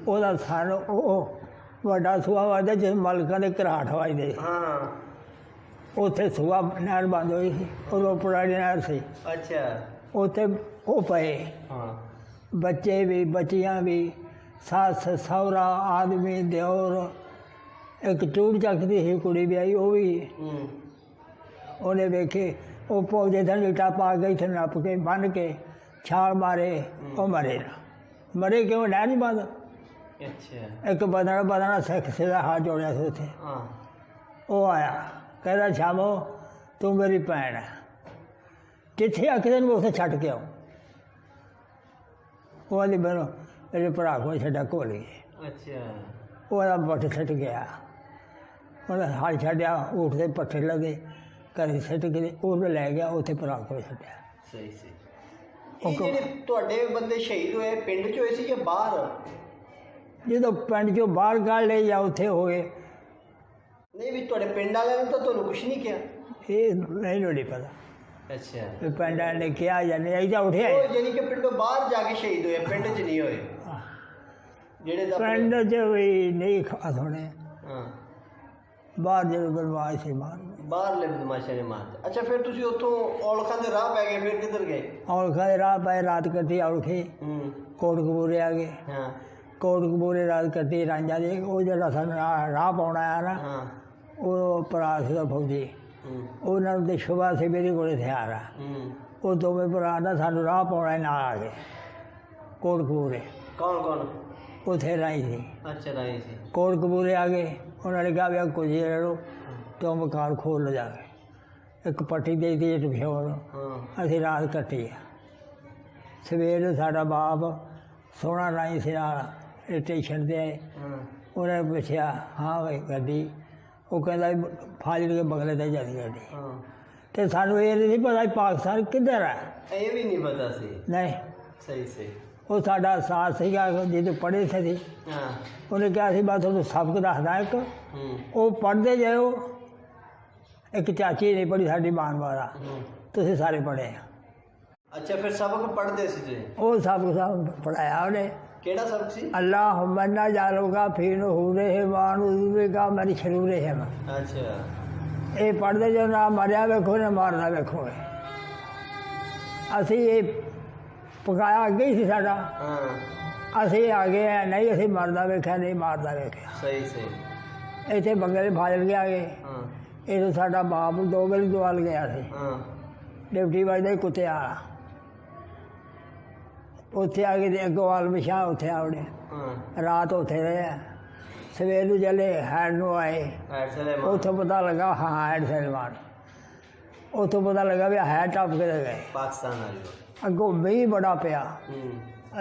ਉਹਦਾ ਸਨ ਉਹ ਵੱਡਾ ਸੂਆ ਵਾਜਦਾ ਜਿਸ ਮਲਕਾਂ ਦੇ ਘਰਾਟ ਵੱਜਦੇ। ਹਾਂ। ਉੱਥੇ ਸੂਆ ਨਹਿਰ ਬੰਦ ਹੋਈ ਸੀ ਉਹ ਰੋਪੜਾ ਦੀ ਨਹਿਰ ਸੀ। ਅੱਛਾ। ਉੱਥੇ ਉਹ ਪਏ। ਹਾਂ। ਬੱਚੇ ਵੀ ਬੱਚੀਆਂ ਵੀ ਸੱਸ ਸਹੁਰਾ ਆਦਮੀ ਦਿਓਰ ਇੱਕ ਟੂੜ ਚੱਕਦੀ ਸੀ ਕੁੜੀ ਵੀ ਆਈ ਉਹ ਵੀ। ਉਹਨੇ ਵੇਖੇ ਉਹ ਪੌਦੇ ਥੱਲੇ ਲਿਟਾ ਪਾ ਗਈ ਤੇ ਨੱਪ ਕੇ ਬੰਨ ਕੇ ਛਾਲ ਮਾਰੇ ਉਹ ਮਰੇ ਨਾ। ਮਰੇ ਕਿਉਂ? ਨਹਿਰ ਨਹੀਂ ਬੰਦ। ਅੱਛਾ। ਇੱਕ ਬਦਨਾ ਬਦਨਾ ਸਿੱਖ ਸਿੱਧਾ ਹੱਥ ਜੋੜਿਆ ਸੀ ਉੱਥੇ। ਹਾਂ। ਉਹ ਆਇਆ। ਕਹਿੰਦਾ ਸ਼ਾਮੋ ਤੂੰ ਮੇਰੀ ਭੈਣ ਹੈ ਕਿੱਥੇ ਆ? ਕਿਤੇ ਨੂੰ ਉੱਥੇ ਛੱਡ ਕੇ ਆਓ। ਉਹ ਆਂਦੀ ਮੈਨੂੰ ਮੇਰੇ ਭਰਾ ਕੋਲ ਛੱਡਾ ਕੋਲੀ ਅੱਛਾ। ਉਹਦਾ ਬੱਟ ਛੱਡ ਗਿਆ। ਉਹਨੇ ਹਾਲ ਛੱਡਿਆ ਊਠ ਦੇ ਪੱਠੇ ਲੱਗੇ ਘਰੇ ਛੱਡ ਕੇ ਉਹ ਲੈ ਗਿਆ ਉੱਥੇ ਭਰਾ ਕੋਲ ਛੱਡਿਆ। ਸਹੀ ਸਹੀ। ਉਹ ਜਿਹੜੇ ਤੁਹਾਡੇ ਬੰਦੇ ਸ਼ਹੀਦ ਹੋਏ ਪਿੰਡ 'ਚ ਹੋਏ ਸੀ ਜਾਂ ਬਾਹਰ? ਜਦੋਂ ਪਿੰਡ ਚੋਂ ਬਾਹਰ ਕੱਢ ਲਏ ਜਾਂ ਉੱਥੇ ਹੋਏ ਨਹੀਂ ਵੀ ਤੁਹਾਡੇ ਪਿੰਡ ਵਾਲਿਆਂ ਨੇ ਤਾਂ ਤੁਹਾਨੂੰ ਕੁਝ ਨਹੀਂ ਕਿਹਾ ਇਹ ਮੈਨੂੰ ਨਹੀਂ ਪਤਾ ਅੱਛਾ ਵੀ ਪਿੰਡ ਵਾਲਿਆਂ ਨੇ ਕਿਹਾ ਜਾਂ ਨਹੀਂ ਅਸੀਂ ਤਾਂ ਉੱਠਿਆ ਉਹ ਜਾਨੀ ਕਿ ਪਿੰਡੋਂ ਬਾਹਰ ਜਾ ਕੇ ਸ਼ਹੀਦ ਹੋਏ ਪਿੰਡ 'ਚ ਨਹੀਂ ਹੋਏ ਜਿਹੜੇ ਦਾ ਪਿੰਡ 'ਚ ਵੀ ਨਹੀਂ ਖਾਸ ਹੋਣੇ ਹਾਂ ਬਾਹਰ ਜਦੋਂ ਬਰਬਾਦ ਸੀ ਮਾਰ ਬਾਹਰਲੇ ਬਦਮਾਸ਼ਾਂ ਨੇ ਮਾਰ ਅੱਛਾ ਫਿਰ ਤੁਸੀਂ ਉੱਥੋਂ ਔਲਖਾਂ ਦੇ ਰਾਹ ਪੈ ਗਏ ਫਿਰ ਕਿੱਧਰ ਗਏ ਔਲਖਾ ਦੇ ਰਾਹ ਪਏ ਰਾਤ ਕੱਟੀ ਔਲਖੀ ਹੂੰ ਕੋਟ ਕਬੂਰੇ ਆ ਗਏ ਹਾਂ ਕੋਟ ਕਬੂਰੇ ਰਾਤ ਕੱਟੀ ਰਾਂਝਾ ਦੇ ਉਹ ਜਿਹੜਾ ਸਾਨੂੰ ਰਾਹ ਰਾਹ ਪਾਉਣਾ ਆ ਨਾ ਹਾਂ ਉਹ ਭਰਾ ਸੀ ਫੌਜੀ। ਉਹਨਾਂ ਨੂੰ ਤੇ ਸ਼ੁਭਾ ਸੀ ਮੇਰੇ ਕੋਲ ਹਥਿਆਰ ਆ। ਉਹ ਦੋਵੇਂ ਭਰਾ ਨਾ ਸਾਨੂੰ ਰਾਹ ਪਾਉਣਾ ਨਾਲ ਆ ਗਏ। ਕੋਟ ਕਬੂਰੇ। ਕੌਣ ਕੌਣ? ਉੱਥੇ ਰਾਈ ਸੀ। ਅੱਛਾ ਰਾਈ ਸੀ। ਕੋਟ ਕਬੂਰੇ ਆ ਗਏ। ਉਹਨਾਂ ਨੇ ਕਿਹਾ ਵੀ ਕੁਝ ਰੋ ਤੋਂ ਮਕਾਨ ਖੋਲ ਲ ਜਾ ਇੱਕ ਪੱਟੀ ਦੇ ਦਿੱਤੀ ਟਫਿਓਰ ਅਸੀਂ ਰਾਤ ਕੱਟੀ ਆ। ਸਵੇਰ ਨੂੰ ਸਾਡਾ ਬਾਪ ਸੋਹਣਾ ਰਾਈ ਸੀ ਨਾਲ ਸਟੇਸ਼ਨ ਤੇ ਆਏ। ਉਹਨੇ ਪੁੱਛਿਆ ਹਾਂ ਬਈ ਗੱਡੀ ਉਹ ਕਹਿੰਦਾ ਫਾਜ਼ਿਲ ਕੇ ਬਗਲੇ ਤੇ ਜਾਂਦੀ ਗੱਡੀ ਹਾਂ। ਤੇ ਸਾਨੂੰ ਇਹ ਨਹੀਂ ਪਤਾ ਪਾਕਿਸਤਾਨ ਕਿੱਧਰ ਹੈ ਇਹ ਵੀ ਨਹੀਂ ਪਤਾ ਸੀ। ਨਹੀਂ। ਸਹੀ ਸਹੀ। ਉਹ ਸਾਡਾ ਸਾਥ ਸੀਗਾ ਜਿਹਦੇ ਪੜ੍ਹੇ ਸੀ ਹਾਂ। ਉਹਨੇ ਕਿਹਾ ਸੀ ਮੈਂ ਤੁਹਾਨੂੰ ਸਬਕ ਦੱਸਦਾ ਇੱਕ। ਉਹ ਪੜ੍ਹਦੇ ਜਾਓ ਇੱਕ ਚਾਚੀ ਨਹੀਂ ਪੜ੍ਹੀ ਸਾਡੀ ਮਾਨ ਵਾਲਾ ਹੂੰ। ਤੁਸੀਂ ਸਾਰੇ ਪੜ੍ਹੇ ਆ। ਅੱਛਾ ਫਿਰ ਸਬਕ ਪੜ੍ਹਦੇ ਸੀ ਤੁਸੀਂ? ਉਹ ਸਬਕ ਸਭ ਪੜਾਇਆ ਉਹਨੇ। ਕਿਹੜਾ ਸਬਕ ਸੀ? ਅੱਲਾਹ ਮੰਨਾ ਜਾਲੋਗਾ ਫੀਨ ਹੂਰੇ ਵਾਨ ਉਜ਼ੂਵੇਗਾ ਮਨ ਸ਼ਰੂਰੇ ਹੈ ਅੱਛਾ। ਇਹ ਪੜਦੇ ਜੋ ਨਾ ਮਰਿਆ ਵੇਖੋ ਨਾ ਮਾਰਦਾ ਵੇਖੋ ਅਸੀਂ ਇਹ ਪਕਾਇਆ ਅੱਗੇ ਹੀ ਸੀ ਸਾਡਾ। ਹਾਂ। ਅਸੀਂ ਆ ਗਏ ਆ ਨਹੀਂ ਅਸੀਂ ਮਰਦਾ ਵੇਖਿਆ ਨਹੀਂ ਮਾਰਦਾ ਵੇਖਿਆ। ਸਹੀ ਸਹੀ। ਇੱਥੇ ਬੰਗਲੇ ਫਾਜ਼ਲ ਗਿਆ ਗਏ ਹਾਂ। ਇਹ ਸਾਡਾ ਬਾਪ ਦੋ ਵਾਰੀ ਦਵਾਲ ਗਿਆ ਸੀ। ਹਾਂ। ਡਿਪਟੀ ਵਾਜਦਾ ਕੁੱਤੇ ਆ ਉੱਥੇ ਆ ਕੇ ਅੱਗੋਂ ਆਲਮਸ਼ਾਹ ਉੱਥੇ ਆਉਣੇ ਹਾਂ। ਰਾਤ ਉੱਥੇ ਰਹੇ ਸਵੇਰ ਨੂੰ ਜਲੇ ਹੈਡ ਨੂੰ ਆਏ। ਉੱਥੋਂ ਪਤਾ ਲੱਗਾ ਹਾਂ ਹੈਡ ਸਲਮਾਨ ਉੱਥੋਂ ਪਤਾ ਲੱਗਾ ਵੀ ਹੈ ਟੱਪ ਕੇ ਗਏ। ਪਾਕਿਸਤਾਨ ਵਾਲੀ ਅੱਗੋਂ ਮੀਂਹ ਬੜਾ ਪਿਆ।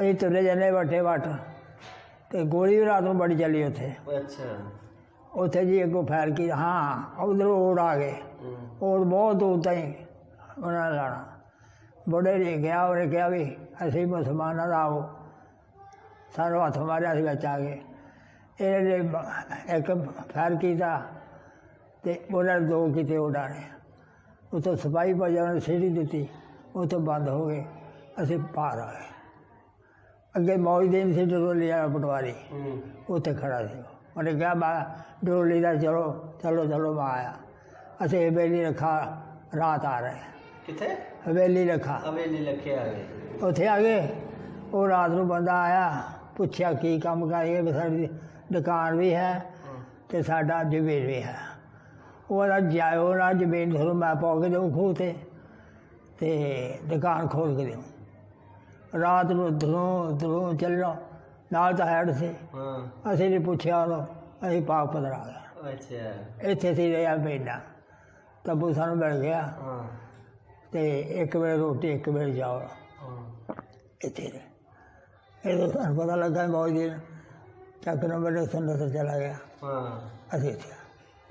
ਅਸੀਂ ਤੁਰੇ ਜਾਂਦੇ ਵੱਟੇ ਵੱਟ। ਤੇ ਗੋਲੀ ਵੀ ਰਾਤ ਨੂੰ ਬੜੀ ਚੱਲੀ ਉੱਥੇ। ਅੱਛਾ। ਉੱਥੇ ਜੀ ਅੱਗੋਂ ਫੈਰ ਕੀ ਹਾਂ ਉਧਰੋਂ ਓੜ ਆ ਗਏ। ਓੜ ਬਹੁਤ ਦੂਰ ਤਾਈਂ ਉਹਨਾਂ ਲਾਣਾ ਬੁੱਢੇ ਨੇ ਗਿਆ ਉਹਨੇ ਕਿਹਾ ਵੀ ਅਸੀਂ ਮੁਸਲਮਾਨਾਂ ਦਾ ਆਓ। ਸਾਨੂੰ ਹੱਥ ਮਾਰਿਆ ਸੀ ਵਿੱਚ ਆ ਗਏ। ਇਹਨੇ ਬ- ਇੱਕ ਫੈਰ ਕੀਤਾ ਤੇ ਉਹਨਾਂ ਨੇ ਦੋ ਕੀਤੇ ਉਡਾਣੇ ਉਤੋਂ ਸਿਪਾਹੀ ਭਾਈਆਂ ਨੇ ਸੀੜੀ ਦਿੱਤੀ ਉੱਥੋਂ ਬੰਦ ਹੋ ਗਏ। ਅਸੀਂ ਪਾਰ ਆ ਗਏ। ਅੱਗੇ ਮੌਜ ਦੇਣ ਸੀ ਡਰੋਲੀ ਵਾਲਾ ਪਟਵਾਰੀ। ਉੱਥੇ ਖੜਾ ਸੀ। ਉਹ। ਉਹਨੇ ਕਿਹਾ ਮੈਂ ਡਰੋਲੀ ਦਾ ਚਲੋ ਚਲੋ ਚਲੋ ਮੈਂ ਆਇਆ। ਅਸੀਂ ਹਵੇਲੀ ਰੱਖਾ ਰਾਤ ਆ ਰਹੇ। ਕਿੱਥੇ? ਹਵੇਲੀ ਰੱਖਾ। ਹਵੇਲੀ ਲੱਖੇ ਆ ਗਏ। ਉੱਥੇ ਆ ਗਏ। ਉਹ ਰਾਤ ਨੂੰ ਬੰਦਾ ਆਇਆ ਪੁੱਛਿਆ ਕੀ ਕੰਮ ਕਰੀਏ ਵੀ ਸਾਡੀ ਦੁਕਾਨ ਵੀ ਹੈ ਤੇ ਸਾਡਾ ਜ਼ਮੀਨ ਵੀ ਹੈ। ਉਹਦਾ ਜਾਇਓ ਨਾ ਜ਼ਮੀਨ ਤੁਹਾਨੂੰ ਮੈਂ ਪਾ ਕੇ ਦੇਉਂ ਖੂਹ ਤੇ ਤੇ ਦੁਕਾਨ ਖੋਲ ਕੇ ਦੇਉਂ ਰਾਤ ਨੂੰ ਦਰੋਂ ਦਰੋਂ ਚੱਲਣਾ ਨਾਲ ਤਾਂ ਹੈਡ ਸੀ ਅਸੀਂ ਨੇ ਪੁੱਛਿਆ ਉਹਨੂੰ ਅਸੀਂ ਪਾਕ ਪਦਰਾ ਗਿਆ ਅੱਛਾ। ਇੱਥੇ ਸੀ ਰਿਹਾ ਮਹੀਨਾ ਤਬੂ ਸਾਨੂੰ ਮਿਲ ਗਿਆ। ਹਾਂ। ਤੇ ਇੱਕ ਵੇਲੇ ਰੋਟੀ ਇੱਕ ਵੇਲੇ ਚਾਵਲ। ਹਾਂ ਇੱਥੇ ਰਹੇ। ਇਹ ਤਾਂ ਸਾਨੂੰ ਪਤਾ ਲੱਗਾ ਬਹੁਤ ਦਿਨ ਚੱਕ ਨੰਬਰ ਦੇ ਸੰਦਰ ਤੇ ਚਲਾ ਗਿਆ। ਹਾਂ। ਅਸੀਂ ਇੱਥੇ।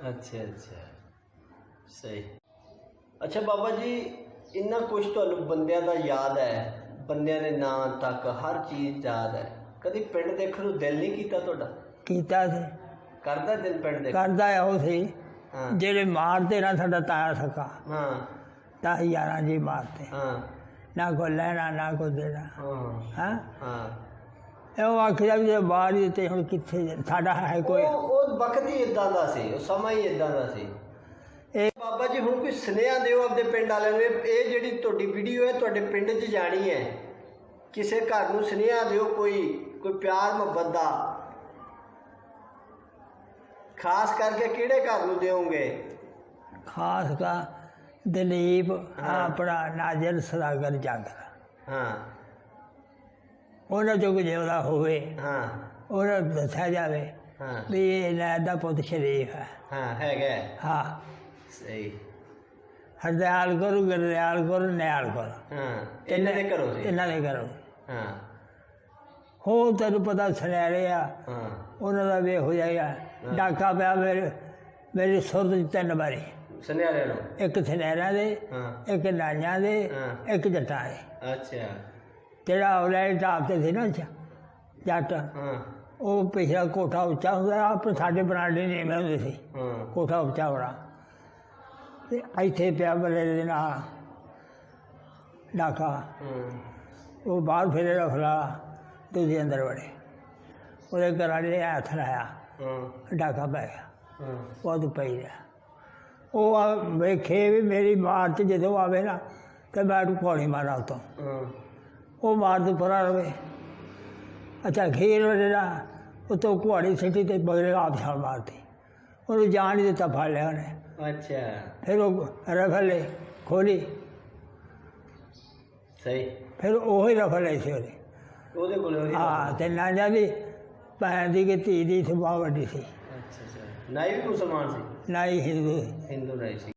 ਅੱਛਾ ਅੱਛਾ। ਸਹੀ। ਅੱਛਾ ਬਾਬਾ ਜੀ ਇੰਨਾ ਕੁਝ ਤੁਹਾਨੂੰ ਬੰਦਿਆਂ ਦਾ ਯਾਦ ਹੈ ਬੰਦਿਆਂ ਦੇ ਨਾਂ ਤੱਕ ਹਰ ਚੀਜ਼ ਯਾਦ ਹੈ। ਕਦੀ ਪਿੰਡ ਦੇਖਣ ਨੂੰ ਦਿਲ ਨਹੀਂ ਕੀਤਾ ਤੁਹਾਡਾ? ਕੀਤਾ ਸੀ। ਕਰਦਾ ਦਿਲ ਪਿੰਡ ਦੇ ਕਰਦਾ ਉਹ ਸੀ। ਜਿਹੜੇ ਮਾਰਦੇ ਨਾ ਸਾਡਾ ਤਾਇਆ ਸਕਾ। ਹਾਂ। ਯਾਰਾਂ ਜੀ ਮਾਰਦੇ ਹਾਂ। ਨਾ ਕੋ ਲੈਣਾ ਨਾ ਕੋ ਦੇਣਾ। ਹਾਂ। ਹਾਂ? ਹਾਂ। ਇਹ ਆਖਿਆ ਵੀ ਜੇ ਬਾਹਰ ਹੀ ਤੇ ਹੁਣ ਕਿੱਥੇ ਜਾ- ਸਾਡਾ ਹੈ ਕੋਈ। ਉਹ ਉਹ ਵਕਤ ਹੀ ਇਦਾਂ ਦਾ ਸੀ ਉਹ ਸਮਾਂ ਹੀ ਇਦਾਂ ਦਾ ਸੀ। ਇਹ ਬਾਬਾ ਜੀ ਹੁਣ ਕੋਈ ਸੁਨੇਹਾ ਦਿਓ ਆਪਣੇ ਪਿੰਡ ਵਾਲਿਆਂ ਨੂੰ ਇਹ ਇਹ ਜਿਹੜੀ ਤੁਹਾਡੀ ਵੀਡੀਓ ਹੈ ਤੁਹਾਡੇ ਪਿੰਡ 'ਚ ਜਾਣੀ ਹੈ। ਕਿਸੇ ਘਰ ਨੂੰ ਸੁਨੇਹਾ ਦਿਓ ਕੋਈ ਕੋਈ ਪਿਆਰ ਮੁਹੱਬਤ ਦਾ। ਖਾਸ ਕਰਕੇ ਕਿਹੜੇ ਘਰ ਨੂੰ ਦਿਓਗੇ? ਖਾਸ ਕਾ ਦਲੀਪ ਆਪਣਾ ਨਾਜਰ ਸਦਾਗਰ ਜਾਗਰ ਹਾਂ। ਉਹਨਾਂ ਚੋਂ ਕੋਈ ਜਿਉਂਦਾ ਹੋਵੇ ਹਾਂ। ਉਹਨਾਂ ਨੂੰ ਦੱਸਿਆ ਜਾਵੇ ਹਾਂ। ਵੀ ਇਹ ਨਾਇਬ ਦਾ ਪੁੱਤ ਸ਼ਰੀਫ ਹੈ। ਹਾਂ ਹੈਗਾ। ਹੈ। ਹਾਂ ਸਹੀ। ਹਰਦਿਆਲ ਕਰੋ ਗਰਦਿਆਲ ਕਰੋ ਨਿਆਲ ਕਰੋ। ਹਾਂ। ਇਹਨਾਂ ਦੇ ਘਰੋਂ ਸੀ? ਇਹਨਾਂ ਦੇ ਕਰੋ ਹਾਂ। ਹੋ ਤੈਨੂੰ ਪਤਾ ਸੁਨਹਿਰੇ ਆ ਹਾਂ। ਉਹਨਾਂ ਦਾ ਵੇ ਹੋ ਜਾਏਗਾ ਡਾਕਾ ਪਿਆ ਮੇਰੇ ਮੇਰੀ ਸੁਰਤ ਚ ਤਿੰਨ ਵਾਰੀ। ਸੁਨਿਆਰੇ ਨੂੰ ਇੱਕ ਸੁਨਹਿਰਾਂ ਦੇ ਹਾਂ। ਇੱਕ ਨਾਈਆਂ ਦੇ ਹਾਂ। ਇੱਕ ਜੱਟਾਂ ਦੇ। ਅੱਛਾ। ਜਿਹੜਾ ਔਲੇ ਟਾਪ ਤੇ ਸੀ ਨਾ ਜ- ਜੱਟ। ਹਾਂ। ਉਹ ਪਿਛਲਾ ਕੋਠਾ ਉੱਚਾ ਹੁੰਦਾ ਆਪ ਸਾਡੇ ਬਰਾਂਡੇ ਨਹੀਂ ਮੈਂ ਹੁੰਦੇ ਸੀ। ਹਾਂ। ਕੋਠਾ ਉੱਚਾ ਬੜਾ ਤੇ ਇੱਥੇ ਪਿਆ ਬਲੇ ਦੇ ਨਾਲ ਡਾਕਾ। ਹਾਂ। ਉਹ ਬਾਹਰ ਫਿਰੇ ਰਫਲਾ ਦੂਜੇ ਅੰਦਰ ਵੜੇ। ਉਹਦੇ ਘਰ ਵਾਲੇ ਨੇ ਹੱਥ ਲਾਇਆ। ਹਾਂ। ਡਾਕਾ ਪੈ ਗਿਆ। ਹਾਂ। ਉਹ ਤੋਂ ਪਈ ਰਿਹਾ ਉਹ ਆ ਵੇਖੇ ਵੀ ਮੇਰੀ ਮਾਰ ਚ ਜਦੋਂ ਆਵੇ ਨਾ ਤੇ ਮੈਂ ਉਹਨੂੰ ਪੌੜੀ ਮਾਰਾਂ ਉਤੋਂ। ਉਹ ਮਾਰ ਤੋਂ ਪਰਾਂ ਰਵੇ। ਅੱਛਾ ਖੀਰ ਵਜਣਾ ਉਤੋਂ ਕੁਹਾੜੀ ਸਿੱਟੀ ਤੇ ਬਗਰੇ ਆਪ ਛਾਲ ਮਾਰਤੀ। ਉਹਨੂੰ ਜਾਣ ਨਹੀਂ ਦਿੱਤਾ ਫੜ ਲਿਆ ਉਹਨੇ। ਅੱਛਾ। ਫਿਰ ਉਹ ਰਫਲੇ ਖੋਲੀ। ਸਹੀ। ਫਿਰ ਉਹ ਹੀ ਰਫਲੇ ਸੀ ਉਹਦੇ। ਉਹਦੇ ਕੋਲ ਉਹੀ ਹਾਂ ਤੇ ਨਾ ਜਾਂਦੀ ਭੈਣ ਦੀ ਕਿ ਧੀ ਦੀ ਸੁਭਾਅ ਵੱਡੀ ਸੀ। ਅੱਛਾ ਅੱਛਾ। ਨਾਈ ਵੀ ਮੁਸਲਮਾਨ ਸੀ? ਨਾ ਹੀ ਹਿੰਦੂ ਹਿੰਦੂ ਨਾਈ ਸੀ